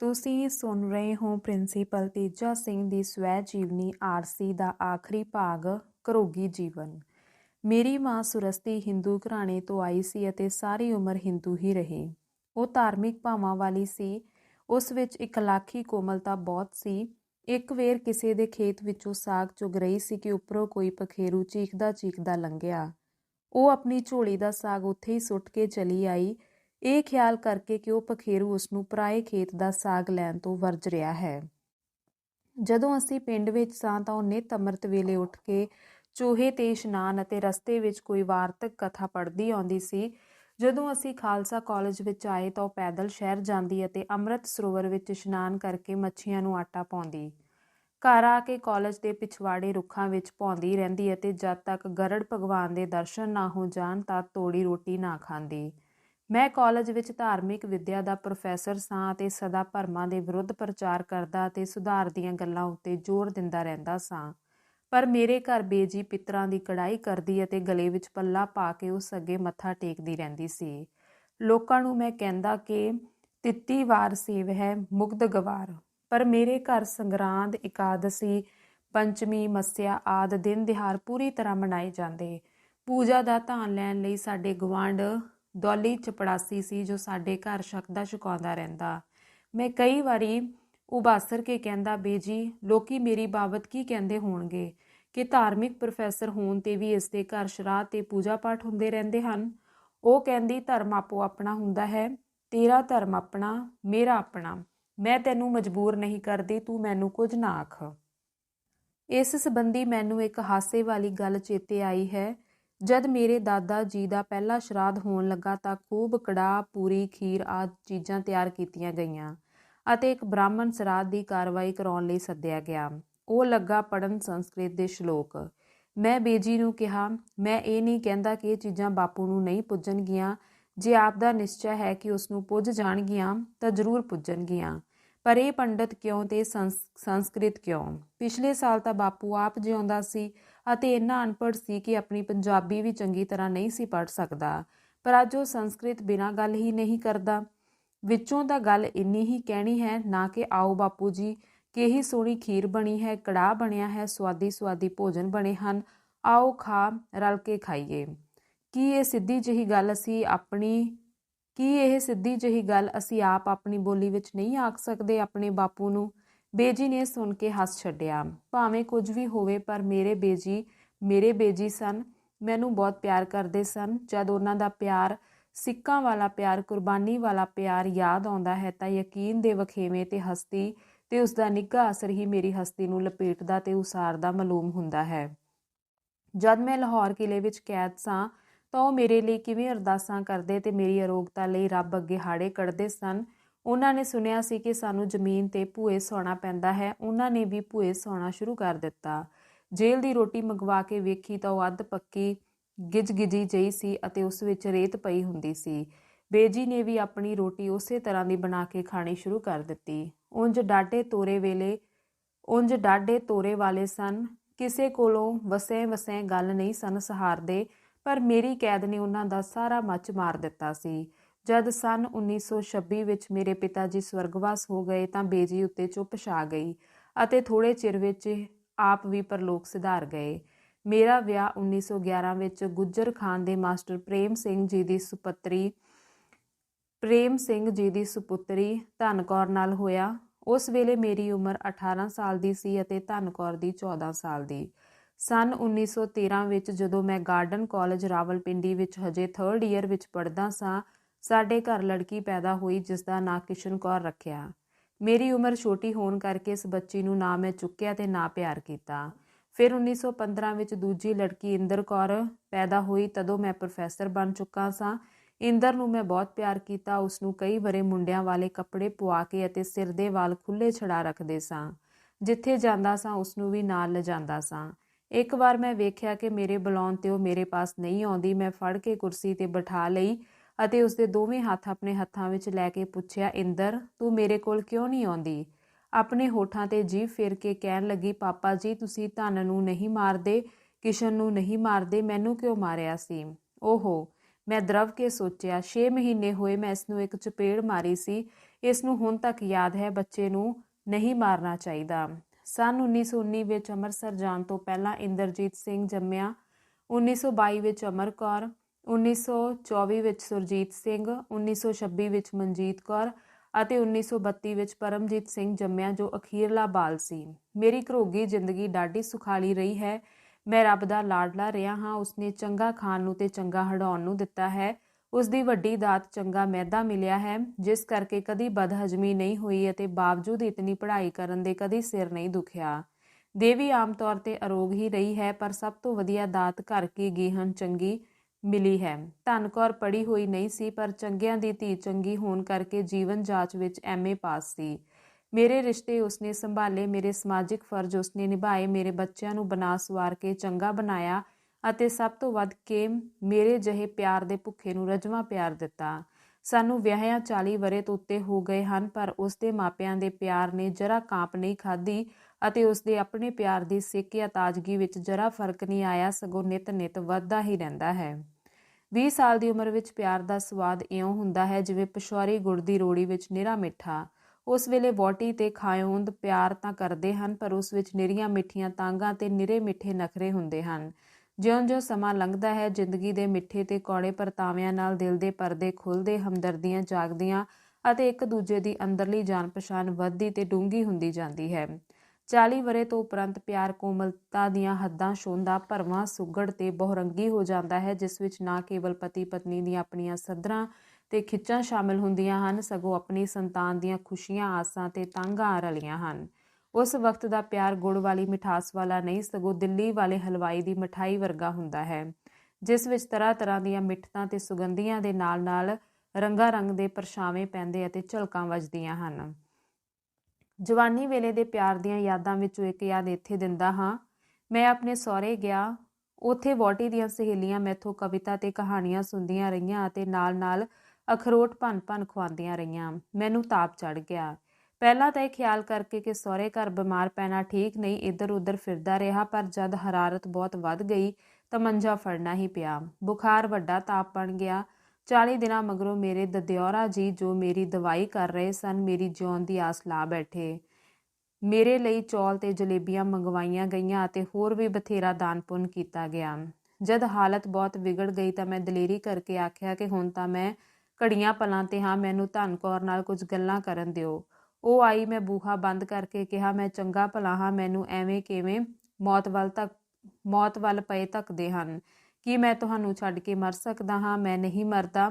ਤੁਸੀਂ ਸੁਣ ਰਹੇ ਹੋ ਪ੍ਰਿੰਸੀਪਲ ਤੇਜਾ ਸਿੰਘ ਦੀ ਸਵੈ ਜੀਵਨੀ ਆਰਸੀ ਦਾ ਆਖਰੀ ਭਾਗ, ਘਰੋਗੀ ਜੀਵਨ। ਮੇਰੀ ਮਾਂ ਸੁਰਸਤੀ ਹਿੰਦੂ ਘਰਾਣੇ ਤੋਂ ਆਈ ਸੀ ਅਤੇ ਸਾਰੀ ਉਮਰ ਹਿੰਦੂ ਹੀ ਰਹੀ। ਉਹ ਧਾਰਮਿਕ ਭਾਵਾਂ ਵਾਲੀ ਸੀ। ਉਸ ਵਿੱਚ ਇਕਲਾਖੀ ਕੋਮਲਤਾ ਬਹੁਤ ਸੀ। ਇੱਕ ਵੇਰ ਕਿਸੇ ਦੇ ਖੇਤ ਵਿੱਚੋਂ ਸਾਗ ਚੁਗ ਰਹੀ ਸੀ ਕਿ ਉੱਪਰੋਂ ਕੋਈ ਪਖੇਰੂ ਚੀਖਦਾ ਚੀਖਦਾ ਲੰਘਿਆ। ਉਹ ਆਪਣੀ ਝੋਲੀ ਦਾ ਸਾਗ ਉੱਥੇ ਹੀ ਸੁੱਟ ਕੇ ਚਲੀ ਆਈ। ਇਹ ਖਿਆਲ ਕਰਕੇ ਕਿ ਉਹ ਪਖੇਰੂ ਉਸ ਨੂੰ ਪਰਾਏ ਖੇਤ ਦਾ ਸਾਗ ਲੈਣ ਤੋਂ ਵਰਜ ਰਿਹਾ ਹੈ। ਜਦੋਂ ਅਸੀਂ ਪਿੰਡ ਵਿੱਚ ਸਾਂ ਤਾਂ ਉਹ ਨਿਤ ਅੰਮ੍ਰਿਤ ਵੇਲੇ ਉੱਠ ਕੇ ਚੂਹੇ ਤੇ ਇਸ਼ਨਾਨ ਅਤੇ ਰਸਤੇ ਵਿੱਚ ਕੋਈ ਵਾਰਤਕ ਕਥਾ ਪੜ੍ਹਦੀ ਆਉਂਦੀ ਸੀ, ਜਦੋਂ ਅਸੀਂ ਖਾਲਸਾ ਕਾਲਜ ਵਿੱਚ ਆਏ ਤਾਂ ਉਹ ਪੈਦਲ ਸ਼ਹਿਰ ਜਾਂਦੀ ਅਤੇ ਅੰਮ੍ਰਿਤ ਸਰੋਵਰ ਵਿੱਚ ਇਸ਼ਨਾਨ ਕਰਕੇ ਮੱਛੀਆਂ ਨੂੰ ਆਟਾ ਪਾਉਂਦੀ। ਘਰ ਆ ਕੇ ਕਾਲਜ ਦੇ ਪਿਛਵਾੜੇ ਰੁੱਖਾਂ ਵਿੱਚ ਪਾਉਂਦੀ ਰਹਿੰਦੀ ਅਤੇ ਜਦ ਤੱਕ ਗਰੜ ਭਗਵਾਨ ਦੇ ਦਰਸ਼ਨ ਨਾ ਹੋ ਜਾਣ ਤਾਂ ਤੋੜੀ ਰੋਟੀ ਨਾ ਖਾਂਦੀ। ਮੈਂ ਕਾਲਜ ਵਿੱਚ ਧਾਰਮਿਕ ਵਿੱਦਿਆ ਦਾ ਪ੍ਰੋਫੈਸਰ ਸਾਂ ਅਤੇ ਸਦਾ ਭਰਮਾਂ ਦੇ ਵਿਰੁੱਧ ਪ੍ਰਚਾਰ ਕਰਦਾ ਅਤੇ ਸੁਧਾਰ ਦੀਆਂ ਗੱਲਾਂ ਉੱਤੇ ਜ਼ੋਰ ਦਿੰਦਾ ਰਹਿੰਦਾ ਸਾਂ। ਪਰ ਮੇਰੇ ਘਰ ਬੇਜੀ ਪਿੱਤਰਾਂ ਦੀ ਕੜਾਈ ਕਰਦੀ ਅਤੇ ਗਲੇ ਵਿੱਚ ਪੱਲਾ ਪਾ ਕੇ ਉਸ ਅੱਗੇ ਮੱਥਾ ਟੇਕਦੀ ਰਹਿੰਦੀ ਸੀ। ਲੋਕਾਂ ਨੂੰ ਮੈਂ ਕਹਿੰਦਾ ਕਿ ਤਿੱਤੀ ਵਾਰ ਸੇਵ ਹੈ ਮੁਗਧ ਗਵਾਰ। ਪਰ ਮੇਰੇ ਘਰ ਸੰਗਰਾਂਦ, ਇਕਾਦਸੀ, ਪੰਚਮੀ, ਮੱਸਿਆ ਆਦ ਦਿਨ ਦਿਹਾੜ ਪੂਰੀ ਤਰ੍ਹਾਂ ਮਨਾਏ ਜਾਂਦੇ। ਪੂਜਾ ਦਾ ਧਾਨ ਲੈਣ ਲਈ ਸਾਡੇ ਗਵਾਂਡ ਦੌਲੀ ਚਪੜਾਸੀ ਸੀ ਜੋ ਸਾਡੇ ਘਰ ਸ਼ਕਦਾ ਛਕਾਉਂਦਾ ਰਹਿੰਦਾ। ਮੈਂ ਕਈ ਵਾਰੀ ਉਬਾਸਰ ਕੇ ਕਹਿੰਦਾ ਬੇਜੀ ਲੋਕੀ ਮੇਰੀ ਬਾਬਤ ਕੀ ਕਹਿੰਦੇ ਹੋਣਗੇ? ਕਿ ਧਾਰਮਿਕ ਪ੍ਰੋਫੈਸਰ ਹੋਣ ਤੇ ਵੀ ਇਸ ਦੇ ਘਰ ਸ਼ਰਾਧ ਤੇ ਪੂਜਾ ਪਾਠ ਹੁੰਦੇ ਰਹਿੰਦੇ ਹਨ? ਉਹ ਕਹਿੰਦੀ, ਧਰਮ ਆਪੋ ਆਪਣਾ ਹੁੰਦਾ ਹੈ, ਤੇਰਾ ਧਰਮ ਆਪਣਾ, ਮੇਰਾ ਆਪਣਾ। ਮੈਂ ਤੈਨੂੰ ਮਜਬੂਰ ਨਹੀਂ ਕਰਦੀ, ਤੂੰ ਮੈਨੂੰ ਕੁਝ ਨਾ ਆਖ। ਇਸ ਸੰਬੰਧੀ ਮੈਨੂੰ ਇੱਕ ਹਾਸੇ ਵਾਲੀ ਗੱਲ ਚੇਤੇ ਆਈ ਹੈ। ਜਦ ਮੇਰੇ ਦਾਦਾ ਜੀ ਦਾ ਪਹਿਲਾ ਸ਼ਰਾਧ ਹੋਣ ਲੱਗਾ ਤਾਂ ਖੂਬ ਕੜਾ ਪੂਰੀ ਖੀਰ ਆਦਿ ਚੀਜ਼ਾਂ ਤਿਆਰ ਕੀਤੀਆਂ ਗਈਆਂ ਅਤੇ ਇੱਕ ਬ੍ਰਾਹਮਣ ਸ਼ਰਾਧ ਦੀ ਕਾਰਵਾਈ ਕਰਾਉਣ ਲਈ ਸੱਦਿਆ ਗਿਆ। ਉਹ ਲੱਗਾ ਪੜਨ ਸੰਸਕ੍ਰਿਤ ਦੇ ਸ਼ਲੋਕ। ਮੈਂ ਬੇਜੀ ਨੂੰ ਕਿਹਾ, ਮੈਂ ਇਹ ਨਹੀਂ ਕਹਿੰਦਾ ਕਿ ਇਹ ਚੀਜ਼ਾਂ ਬਾਪੂ ਨੂੰ ਨਹੀਂ ਪੁੱਜਣਗੀਆਂ। ਜੇ ਆਪ ਦਾ ਨਿਸ਼ਚੈ ਹੈ ਕਿ ਉਸ ਨੂੰ ਪੁੱਜ ਜਾਣਗੀਆਂ, ਤਾਂ ਜ਼ਰੂਰ ਪੁੱਜਣਗੀਆਂ। ਪਰ ਇਹ ਪੰਡਤ ਕਿਉਂ ਤੇ ਸੰਸਕ੍ਰਿਤ ਕਿਉਂ? ਪਿਛਲੇ ਸਾਲ ਤਾਂ ਬਾਪੂ ਆਪ ਜਿਉਂਦਾ ਸੀ। ਅਤੇ ਇੰਨਾ ਅਨਪੜ੍ਹ ਸੀ ਕਿ ਆਪਣੀ ਪੰਜਾਬੀ ਵੀ ਚੰਗੀ ਤਰ੍ਹਾਂ ਨਹੀਂ ਸੀ ਪੜ੍ਹ ਸਕਦਾ। ਪਰ ਅੱਜ ਉਹ ਸੰਸਕ੍ਰਿਤ ਬਿਨਾਂ ਗੱਲ ਹੀ ਨਹੀਂ ਕਰਦਾ। ਵਿੱਚੋਂ ਤਾਂ ਗੱਲ ਇੰਨੀ ਹੀ ਕਹਿਣੀ ਹੈ, ਨਾ ਕਿ ਆਓ ਬਾਪੂ ਜੀ ਕਿਹੀ ਸੋਹਣੀ ਖੀਰ ਬਣੀ ਹੈ, ਕੜਾਹ ਬਣਿਆ ਹੈ ਸਵਾਦੀ ਸਵਾਦੀ ਭੋਜਨ ਬਣੇ ਹਨ, ਆਓ ਖਾ, ਰਲ ਕੇ ਖਾਈਏ। ਕੀ ਇਹ ਸਿੱਧੀ ਜਿਹੀ ਗੱਲ ਅਸੀਂ ਆਪਣੀ, ਕੀ ਇਹ ਸਿੱਧੀ ਜਿਹੀ ਗੱਲ ਅਸੀਂ ਆਪ ਆਪਣੀ ਬੋਲੀ ਵਿੱਚ ਨਹੀਂ ਆਖ ਸਕਦੇ ਆਪਣੇ ਬਾਪੂ ਨੂੰ? ਬੇਜੀ ਨੇ ਸੁਣ ਕੇ ਹੱਸ ਛੱਡਿਆ, ਭਾਵੇਂ ਕੁਝ ਵੀ ਹੋਵੇ, ਪਰ ਮੇਰੇ ਬੇਜੀ ਮੇਰੇ ਬੇਜੀ ਸਨ। ਮੈਨੂੰ ਬਹੁਤ ਪਿਆਰ ਕਰਦੇ ਸਨ। ਜਦ ਉਹਨਾਂ ਦਾ ਪਿਆਰ, ਸਿੱਕਾਂ ਵਾਲਾ ਪਿਆਰ, ਕੁਰਬਾਨੀ ਵਾਲਾ ਪਿਆਰ ਯਾਦ ਆਉਂਦਾ ਹੈ, ਤਾਂ ਯਕੀਨ ਦੇ ਵਖੇਵੇਂ ਤੇ ਹਸਤੀ ਤੇ ਉਸ ਦਾ ਨਿੱਘਾ ਅਸਰ ਹੀ ਮੇਰੀ ਹਸਤੀ ਨੂੰ ਲਪੇਟਦਾ ਤੇ ਉਸਾਰਦਾ ਮਾਲੂਮ ਹੁੰਦਾ ਹੈ। ਜਦ ਮੈਂ ਲਾਹੌਰ ਕਿਲੇ ਵਿੱਚ ਕੈਦ ਸਾਂ, ਤਾਂ ਉਹ ਮੇਰੇ ਲਈ ਕਿਵੇਂ ਅਰਦਾਸਾਂ ਕਰਦੇ ਤੇ ਮੇਰੀ ਅਰੋਗਤਾ ਲਈ ਰੱਬ ਅੱਗੇ ਹਾੜੇ ਕੱਢਦੇ ਸਨ ਉਹਨਾਂ ਨੇ ਸੁਣਿਆ ਸੀ ਕਿ ਸਾਨੂੰ ਜ਼ਮੀਨ ਤੇ ਭੂਏ ਸੌਣਾ ਪੈਂਦਾ ਹੈ। ਉਹਨਾਂ ਨੇ ਵੀ ਭੂਏ ਸੌਣਾ ਸ਼ੁਰੂ ਕਰ ਦਿੱਤਾ। ਜੇਲ੍ਹ ਦੀ ਰੋਟੀ ਮੰਗਵਾ ਕੇ ਵੇਖੀ ਤਾਂ ਉਹ ਅੱਧ ਪੱਕੀ ਗਿਜਗਿਜੀ ਜਈ ਸੀ ਅਤੇ ਉਸ ਵਿੱਚ ਰੇਤ ਪਈ ਹੁੰਦੀ ਸੀ। ਬੇਜੀ ਨੇ ਵੀ ਆਪਣੀ ਰੋਟੀ ਉਸੇ ਤਰ੍ਹਾਂ ਦੀ ਬਣਾ ਕੇ ਖਾਣੀ ਸ਼ੁਰੂ ਕਰ ਦਿੱਤੀ। ਉੰਜ ਡਾਡੇ ਤੋਰੇ ਵੇਲੇ ਉੰਜ ਡਾਡੇ ਤੋਰੇ ਵਾਲੇ ਸਨ। ਕਿਸੇ ਕੋਲੋਂ ਵਸੇ ਵਸੇ ਗੱਲ ਨਹੀਂ ਸਨ ਸਹਾਰਦੇ, ਪਰ ਮੇਰੀ ਕੈਦ ਨੇ ਉਹਨਾਂ ਦਾ ਸਾਰਾ ਮੱਚ ਮਾਰ ਦਿੱਤਾ ਸੀ। ਜਦ ਸਨ 1926 ਵਿੱਚ ਮੇਰੇ ਪਿਤਾ ਜੀ ਸਵਰਗਵਾਸ ਹੋ ਗਏ ਤਾਂ ਬੇਜੀ ਉੱਤੇ ਚੁੱਪ ਛਾ ਗਈ ਅਤੇ ਥੋੜੇ ਚਿਰ ਵਿੱਚ ਆਪ ਵੀ ਪਰਲੋਕ ਸਿਧਾਰ ਗਏ। ਮੇਰਾ ਵਿਆਹ 1911 ਵਿੱਚ ਗੁੱਜਰ ਖਾਨ ਦੇ ਮਾਸਟਰ ਪ੍ਰੇਮ ਸਿੰਘ ਜੀ ਦੀ ਸੁਪੁੱਤਰੀ, ਪ੍ਰੇਮ ਸਿੰਘ ਜੀ ਦੀ ਸੁਪੁੱਤਰੀ ਧਨਕੌਰ ਨਾਲ ਹੋਇਆ। ਉਸ ਵੇਲੇ ਮੇਰੀ ਉਮਰ 18 ਸਾਲ ਦੀ ਸੀ ਅਤੇ ਧਨਕੌਰ ਦੀ 14 ਸਾਲ ਦੀ। ਸਨ 1913 ਵਿੱਚ ਜਦੋਂ ਮੈਂ ਗਾਰਡਨ ਕਾਲਜ ਰਾਵਲਪਿੰਡੀ ਵਿੱਚ ਹਜੇ 3rd ਈਅਰ ਵਿੱਚ ਪੜ੍ਹਦਾ ਸਾਂ ਸਾਡੇ ਘਰ ਲੜਕੀ ਪੈਦਾ ਹੋਈ ਜਿਸ ਦਾ ਨਾਂ ਕਿਸ਼ਨ ਕੌਰ ਰੱਖਿਆ। ਮੇਰੀ ਉਮਰ ਛੋਟੀ ਹੋਣ ਕਰਕੇ ਇਸ ਬੱਚੀ ਨੂੰ ਨਾ ਮੈਂ ਚੁੱਕਿਆ ਤੇ ਨਾ ਪਿਆਰ ਕੀਤਾ। ਫਿਰ 1915 ਵਿੱਚ ਦੂਜੀ ਲੜਕੀ ਇੰਦਰ ਕੌਰ ਪੈਦਾ ਹੋਈ, ਤਦੋਂ ਮੈਂ ਪ੍ਰੋਫੈਸਰ ਬਣ ਚੁੱਕਾ ਸਾਂ। ਇੰਦਰ ਨੂੰ ਮੈਂ ਬਹੁਤ ਪਿਆਰ ਕੀਤਾ ਉਸ ਨੂੰ ਕਈ ਬਰੇ ਮੁੰਡਿਆਂ ਵਾਲੇ ਕੱਪੜੇ ਪਵਾ ਕੇ ਅਤੇ ਸਿਰ ਦੇ ਵਾਲ ਖੁੱਲੇ ਛੜਾ ਰੱਖਦੇ ਸਾਂ। ਜਿੱਥੇ ਜਾਂਦਾ ਸਾਂ ਉਸ ਨੂੰ ਵੀ ਨਾਲ ਲਿਜਾਂਦਾ ਸਾਂ। ਇੱਕ ਵਾਰ ਮੈਂ ਵੇਖਿਆ ਕਿ ਮੇਰੇ ਬੁਲਾਉਣ ਤੇ ਉਹ ਮੇਰੇ ਪਾਸ ਨਹੀਂ ਆਉਂਦੀ, ਮੈਂ ਫੜ ਕੇ ਕੁਰਸੀ ਤੇ ਬਿਠਾ ਲਈ ਅਤੇ ਉਸਦੇ ਦੋਵੇਂ ਹੱਥ ਆਪਣੇ ਹੱਥਾਂ ਵਿੱਚ ਲੈ ਕੇ ਪੁੱਛਿਆ, ਇੰਦਰ, ਤੂੰ ਮੇਰੇ ਕੋਲ ਕਿਉਂ ਨਹੀਂ ਆਉਂਦੀ? ਆਪਣੇ ਹੋਠਾਂ ਤੇ ਜੀਭ ਫੇਰ ਕੇ ਕਹਿਣ ਲੱਗੀ, ਪਾਪਾ ਜੀ, ਤੁਸੀਂ ਧਨ ਨੂੰ ਨਹੀਂ ਮਾਰਦੇ, ਕਿਸ਼ਨ ਨੂੰ ਨਹੀਂ ਮਾਰਦੇ, ਮੈਨੂੰ ਕਿਉਂ ਮਾਰਿਆ ਸੀ? ਓਹੋ, ਮੈਂ ਦਰਵ ਕੇ ਸੋਚਿਆ 6 ਮਹੀਨੇ ਹੋਏ ਮੈਂ ਇਸ ਨੂੰ ਇੱਕ ਚਪੇੜ ਮਾਰੀ ਸੀ, ਇਸ ਨੂੰ ਹੁਣ ਤੱਕ ਯਾਦ ਹੈ ਬੱਚੇ ਨੂੰ ਨਹੀਂ ਮਾਰਨਾ ਚਾਹੀਦਾ। ਸਨ 1919 ਵਿੱਚ ਅੰਮ੍ਰਿਤਸਰ ਜਾਣ ਤੋਂ ਪਹਿਲਾਂ ਇੰਦਰਜੀਤ ਸਿੰਘ ਜੰਮਿਆ 1922 ਵਿੱਚ ਅਮਰ ਕੌਰ 1924 ਵਿੱਚ ਸੁਰਜੀਤ ਸਿੰਘ 1926 ਵਿੱਚ ਮਨਜੀਤ ਕੌਰ ਅਤੇ 1932 ਵਿੱਚ ਪਰਮਜੀਤ ਸਿੰਘ ਜੰਮਿਆ ਜੋ ਅਖੀਰਲਾ ਬਾਲ ਸੀ। ਮੇਰੀ ਘਰੋਗੀ ਜ਼ਿੰਦਗੀ ਡਾਢੀ ਸੁਖਾਲੀ ਰਹੀ ਹੈ। ਮੈਂ ਰੱਬ ਦਾ ਲਾਡਲਾ ਰਿਹਾ ਹਾਂ। ਉਸਨੇ ਚੰਗਾ ਖਾਣ ਨੂੰ ਤੇ ਚੰਗਾ ਹੜਾਉਣ ਨੂੰ ਦਿੱਤਾ ਹੈ। ਉਸ ਦੀ ਵੱਡੀ ਦਾਤ ਚੰਗਾ ਮੈਦਾ ਮਿਲਿਆ ਹੈ। ਜਿਸ ਕਰਕੇ ਕਦੀ ਬਦਹਜਮੀ ਨਹੀਂ ਹੋਈ ਅਤੇ ਬਾਵਜੂਦ ਇਤਨੀ ਪੜ੍ਹਾਈ ਕਰਨ ਦੇ ਕਦੀ ਸਿਰ ਨਹੀਂ ਦੁਖਿਆ। ਦੇਵੀ ਆਮ ਤੌਰ ਤੇ ਅਰੋਗ ਹੀ ਰਹੀ ਹੈ, ਪਰ ਸਭ ਤੋਂ ਵਧੀਆ ਦਾਤ ਘਰ ਕੀ ਗੀਹਨ ਚੰਗੀ ਮਿਲੀ ਹੈ। ਧਨ ਕੌਰ ਪੜ੍ਹੀ ਹੋਈ ਨਹੀਂ ਸੀ, ਪਰ ਚੰਗਿਆਂ ਦੀ ਧੀ ਚੰਗੀ ਹੋਣ ਕਰਕੇ ਜੀਵਨ ਜਾਂਚ ਵਿੱਚ ਐਮਏ ਪਾਸ ਸੀ। ਮੇਰੇ ਰਿਸ਼ਤੇ ਉਸਨੇ ਸੰਭਾਲੇ, ਮੇਰੇ ਸਮਾਜਿਕ ਫਰਜ਼ ਉਸਨੇ ਨਿਭਾਏ, ਮੇਰੇ ਬੱਚਿਆਂ ਨੂੰ ਬਣਾ ਸਵਾਰ ਕੇ ਚੰਗਾ ਬਣਾਇਆ ਅਤੇ ਸਭ ਤੋਂ ਵੱਧ ਕੇ ਮੇਰੇ ਜਿਹੇ ਪਿਆਰ ਦੇ ਭੁੱਖੇ ਨੂੰ ਰਜਵਾ ਪਿਆਰ ਦਿੱਤਾ। ਸਾਨੂੰ ਵਿਆਹਿਆਂ 40 ਵਰੇ ਤੋਂ ਉੱਤੇ ਹੋ ਗਏ ਹਨ, ਪਰ ਉਸ ਦੇ ਮਾਪਿਆਂ ਦੇ ਪਿਆਰ ਨੇ ਜਰਾ ਕਾਂਪ ਨਹੀਂ ਖਾਧੀ ਅਤੇ ਉਸ ਦੇ ਆਪਣੇ ਪਿਆਰ ਦੀ ਸਿੱਕ ਜਾਂ ਤਾਜ਼ਗੀ ਵਿੱਚ ਜਰਾ ਫ਼ਰਕ ਨਹੀਂ ਆਇਆ, ਸਗੋਂ ਨਿਤ ਨਿਤ ਵੱਧਦਾ ਹੀ ਰਹਿੰਦਾ ਹੈ। 20 ਸਾਲ ਦੀ ਉਮਰ ਵਿੱਚ ਪਿਆਰ ਦਾ ਸਵਾਦ ਇਉਂ ਹੁੰਦਾ ਹੈ ਜਿਵੇਂ ਪਸ਼ੌਰੀ ਗੁੜ ਦੀ ਰੋੜੀ ਵਿੱਚ ਨਿਰਾ ਮਿੱਠਾ। ਉਸ ਵੇਲੇ ਵੋਟੀ ਤੇ ਖਾਇਓਂਦ ਪਿਆਰ ਤਾਂ ਕਰਦੇ ਹਨ, ਪਰ ਉਸ ਵਿੱਚ ਨਿਰੀਆਂ ਮਿੱਠੀਆਂ ਤਾਂਗਾਂ ਤੇ ਨਿਰੇ ਮਿੱਠੇ ਨਖਰੇ ਹੁੰਦੇ ਹਨ। ਜਿਉਂ-ਜਿਉਂ ਸਮਾਂ ਲੰਘਦਾ ਹੈ, ਜ਼ਿੰਦਗੀ ਦੇ ਮਿੱਠੇ ਤੇ ਕੌੜੇ ਪਰਤਾਵਿਆਂ ਨਾਲ ਦਿਲ ਦੇ ਪਰਦੇ ਖੁੱਲਦੇ ਹਮਦਰਦੀਆਂ ਜਾਗਦੀਆਂ ਅਤੇ ਇੱਕ ਦੂਜੇ ਦੀ ਅੰਦਰਲੀ ਜਾਣ ਪਛਾਣ ਵੱਧਦੀ ਤੇ ਡੂੰਗੀ ਹੁੰਦੀ ਜਾਂਦੀ ਹੈ। 40 ਵਰੇ ਤੋਂ ਉਪਰੰਤ ਪਿਆਰ ਕੋਮਲਤਾ ਦੀਆਂ ਹੱਦਾਂ ਛੋਂਦਾ ਭਰਵਾਂ ਸੁਗੜ ਤੇ ਬਹੁਰੰਗੀ ਹੋ ਜਾਂਦਾ ਹੈ, ਜਿਸ ਵਿੱਚ ਨਾ ਕੇਵਲ ਪਤੀ ਪਤਨੀ ਦੀਆਂ ਆਪਣੀਆਂ ਸਦਰਾਂ ਤੇ ਖਿੱਚਾਂ ਸ਼ਾਮਿਲ ਹੁੰਦੀਆਂ ਹਨ, ਸਗੋਂ ਆਪਣੀ ਸੰਤਾਨ ਦੀਆਂ ਖੁਸ਼ੀਆਂ, ਆਸਾਂ ਤੇ ਤਾਂਘਾਂ ਰਲੀਆਂ ਹਨ। ਉਸ ਵਕਤ ਦਾ ਪਿਆਰ ਗੁੜ ਵਾਲੀ ਮਿਠਾਸ ਵਾਲਾ ਨਹੀਂ, ਸਗੋਂ ਦਿੱਲੀ ਵਾਲੇ ਹਲਵਾਈ ਦੀ ਮਠਾਈ ਵਰਗਾ ਹੁੰਦਾ ਹੈ, ਜਿਸ ਵਿੱਚ ਤਰ੍ਹਾਂ ਤਰ੍ਹਾਂ ਦੀਆਂ ਮਿੱਠਤਾਂ ਤੇ ਸੁਗੰਧੀਆਂ ਦੇ ਨਾਲ-ਨਾਲ ਰੰਗਾ ਰੰਗ ਦੇ ਪਰਛਾਵੇਂ ਪੈਂਦੇ ਅਤੇ ਝਲਕਾਂ ਵੱਜਦੀਆਂ ਹਨ। ਜਵਾਨੀ ਵੇਲੇ ਦੇ ਪਿਆਰ ਦੀਆਂ ਯਾਦਾਂ ਵਿੱਚੋਂ ਇੱਕ ਯਾਦ ਇੱਥੇ ਦਿੰਦਾ ਹਾਂ। ਮੈਂ ਆਪਣੇ ਸਹੁਰੇ ਗਿਆ। ਉੱਥੇ ਵੋਟੀ ਦੀਆਂ ਸਹੇਲੀਆਂ ਮੈਥੋਂ ਕਵਿਤਾ ਤੇ ਕਹਾਣੀਆਂ ਸੁਣਦੀਆਂ ਰਹੀਆਂ ਅਤੇ ਨਾਲ-ਨਾਲ ਅਖਰੋਟ ਭੰਨ-ਭੰਨ ਖਵਾਉਂਦੀਆਂ ਰਹੀਆਂ। ਮੈਨੂੰ ਤਾਪ ਚੜ ਗਿਆ। ਪਹਿਲਾਂ ਤਾਂ ਇਹ ਖਿਆਲ ਕਰਕੇ ਕਿ ਸਹੁਰੇ ਘਰ ਬਿਮਾਰ ਪੈਣਾ ਠੀਕ ਨਹੀਂ, ਇੱਧਰ-ਉੱਧਰ ਫਿਰਦਾ ਰਿਹਾ, ਪਰ ਜਦ ਹਰਾਰਤ ਬਹੁਤ ਵੱਧ ਗਈ ਤਾਂ ਮੰਜਾ ਫੜਨਾ ਹੀ ਪਿਆ। ਬੁਖਾਰ ਵੱਡਾ ਤਾਪ ਬਣ ਗਿਆ। 40 ਦਿਨਾਂ ਮਗਰੋਂ ਮੇਰੇ ਦਦਿਉਰਾ ਜੀ ਜੋ ਮੇਰੀ ਦਵਾਈ ਕਰ ਰਹੇ ਸਨ, ਮੇਰੀ ਜਿਉਣ ਦੀ ਆਸ ਲਾ ਬੈਠੇ। ਮੇਰੇ ਲਈ ਚੌਲ ਤੇ ਜਲੇਬੀਆਂ ਮੰਗਵਾਈਆਂ ਗਈਆਂ ਅਤੇ ਹੋਰ ਵੀ ਬਥੇਰਾ ਦਾਨ ਪੁੰਨ ਕੀਤਾ ਗਿਆ। ਜਦ ਹਾਲਤ ਬਹੁਤ ਵਿਗੜ ਗਈ ਤਾਂ ਮੈਂ ਦਲੇਰੀ ਕਰਕੇ ਆਖਿਆ ਕਿ ਹੁਣ ਤਾਂ ਮੈਂ ਘੜੀਆਂ ਪਲਾਂ ਤੇ ਹਾਂ, ਮੈਨੂੰ ਧਨ ਕੌਰ ਨਾਲ ਕੁਝ ਗੱਲਾਂ ਕਰਨ ਦਿਓ। ਉਹ ਆਈ, ਮੈਂ ਬੂਹਾ ਬੰਦ ਕਰਕੇ ਕਿਹਾ, ਮੈਂ ਚੰਗਾ ਭਲਾ ਹਾਂ, ਮੈਨੂੰ ਐਵੇਂ ਕਿਵੇਂ ਮੌਤ ਵੱਲ ਤੱਕ, ਮੌਤ ਵੱਲ ਪਏ ਧੱਕਦੇ ਹਨ। ਕੀ ਮੈਂ ਤੁਹਾਨੂੰ ਛੱਡ ਕੇ ਮਰ ਸਕਦਾ ਹਾਂ, ਮੈਂ ਨਹੀਂ ਮਰਦਾ।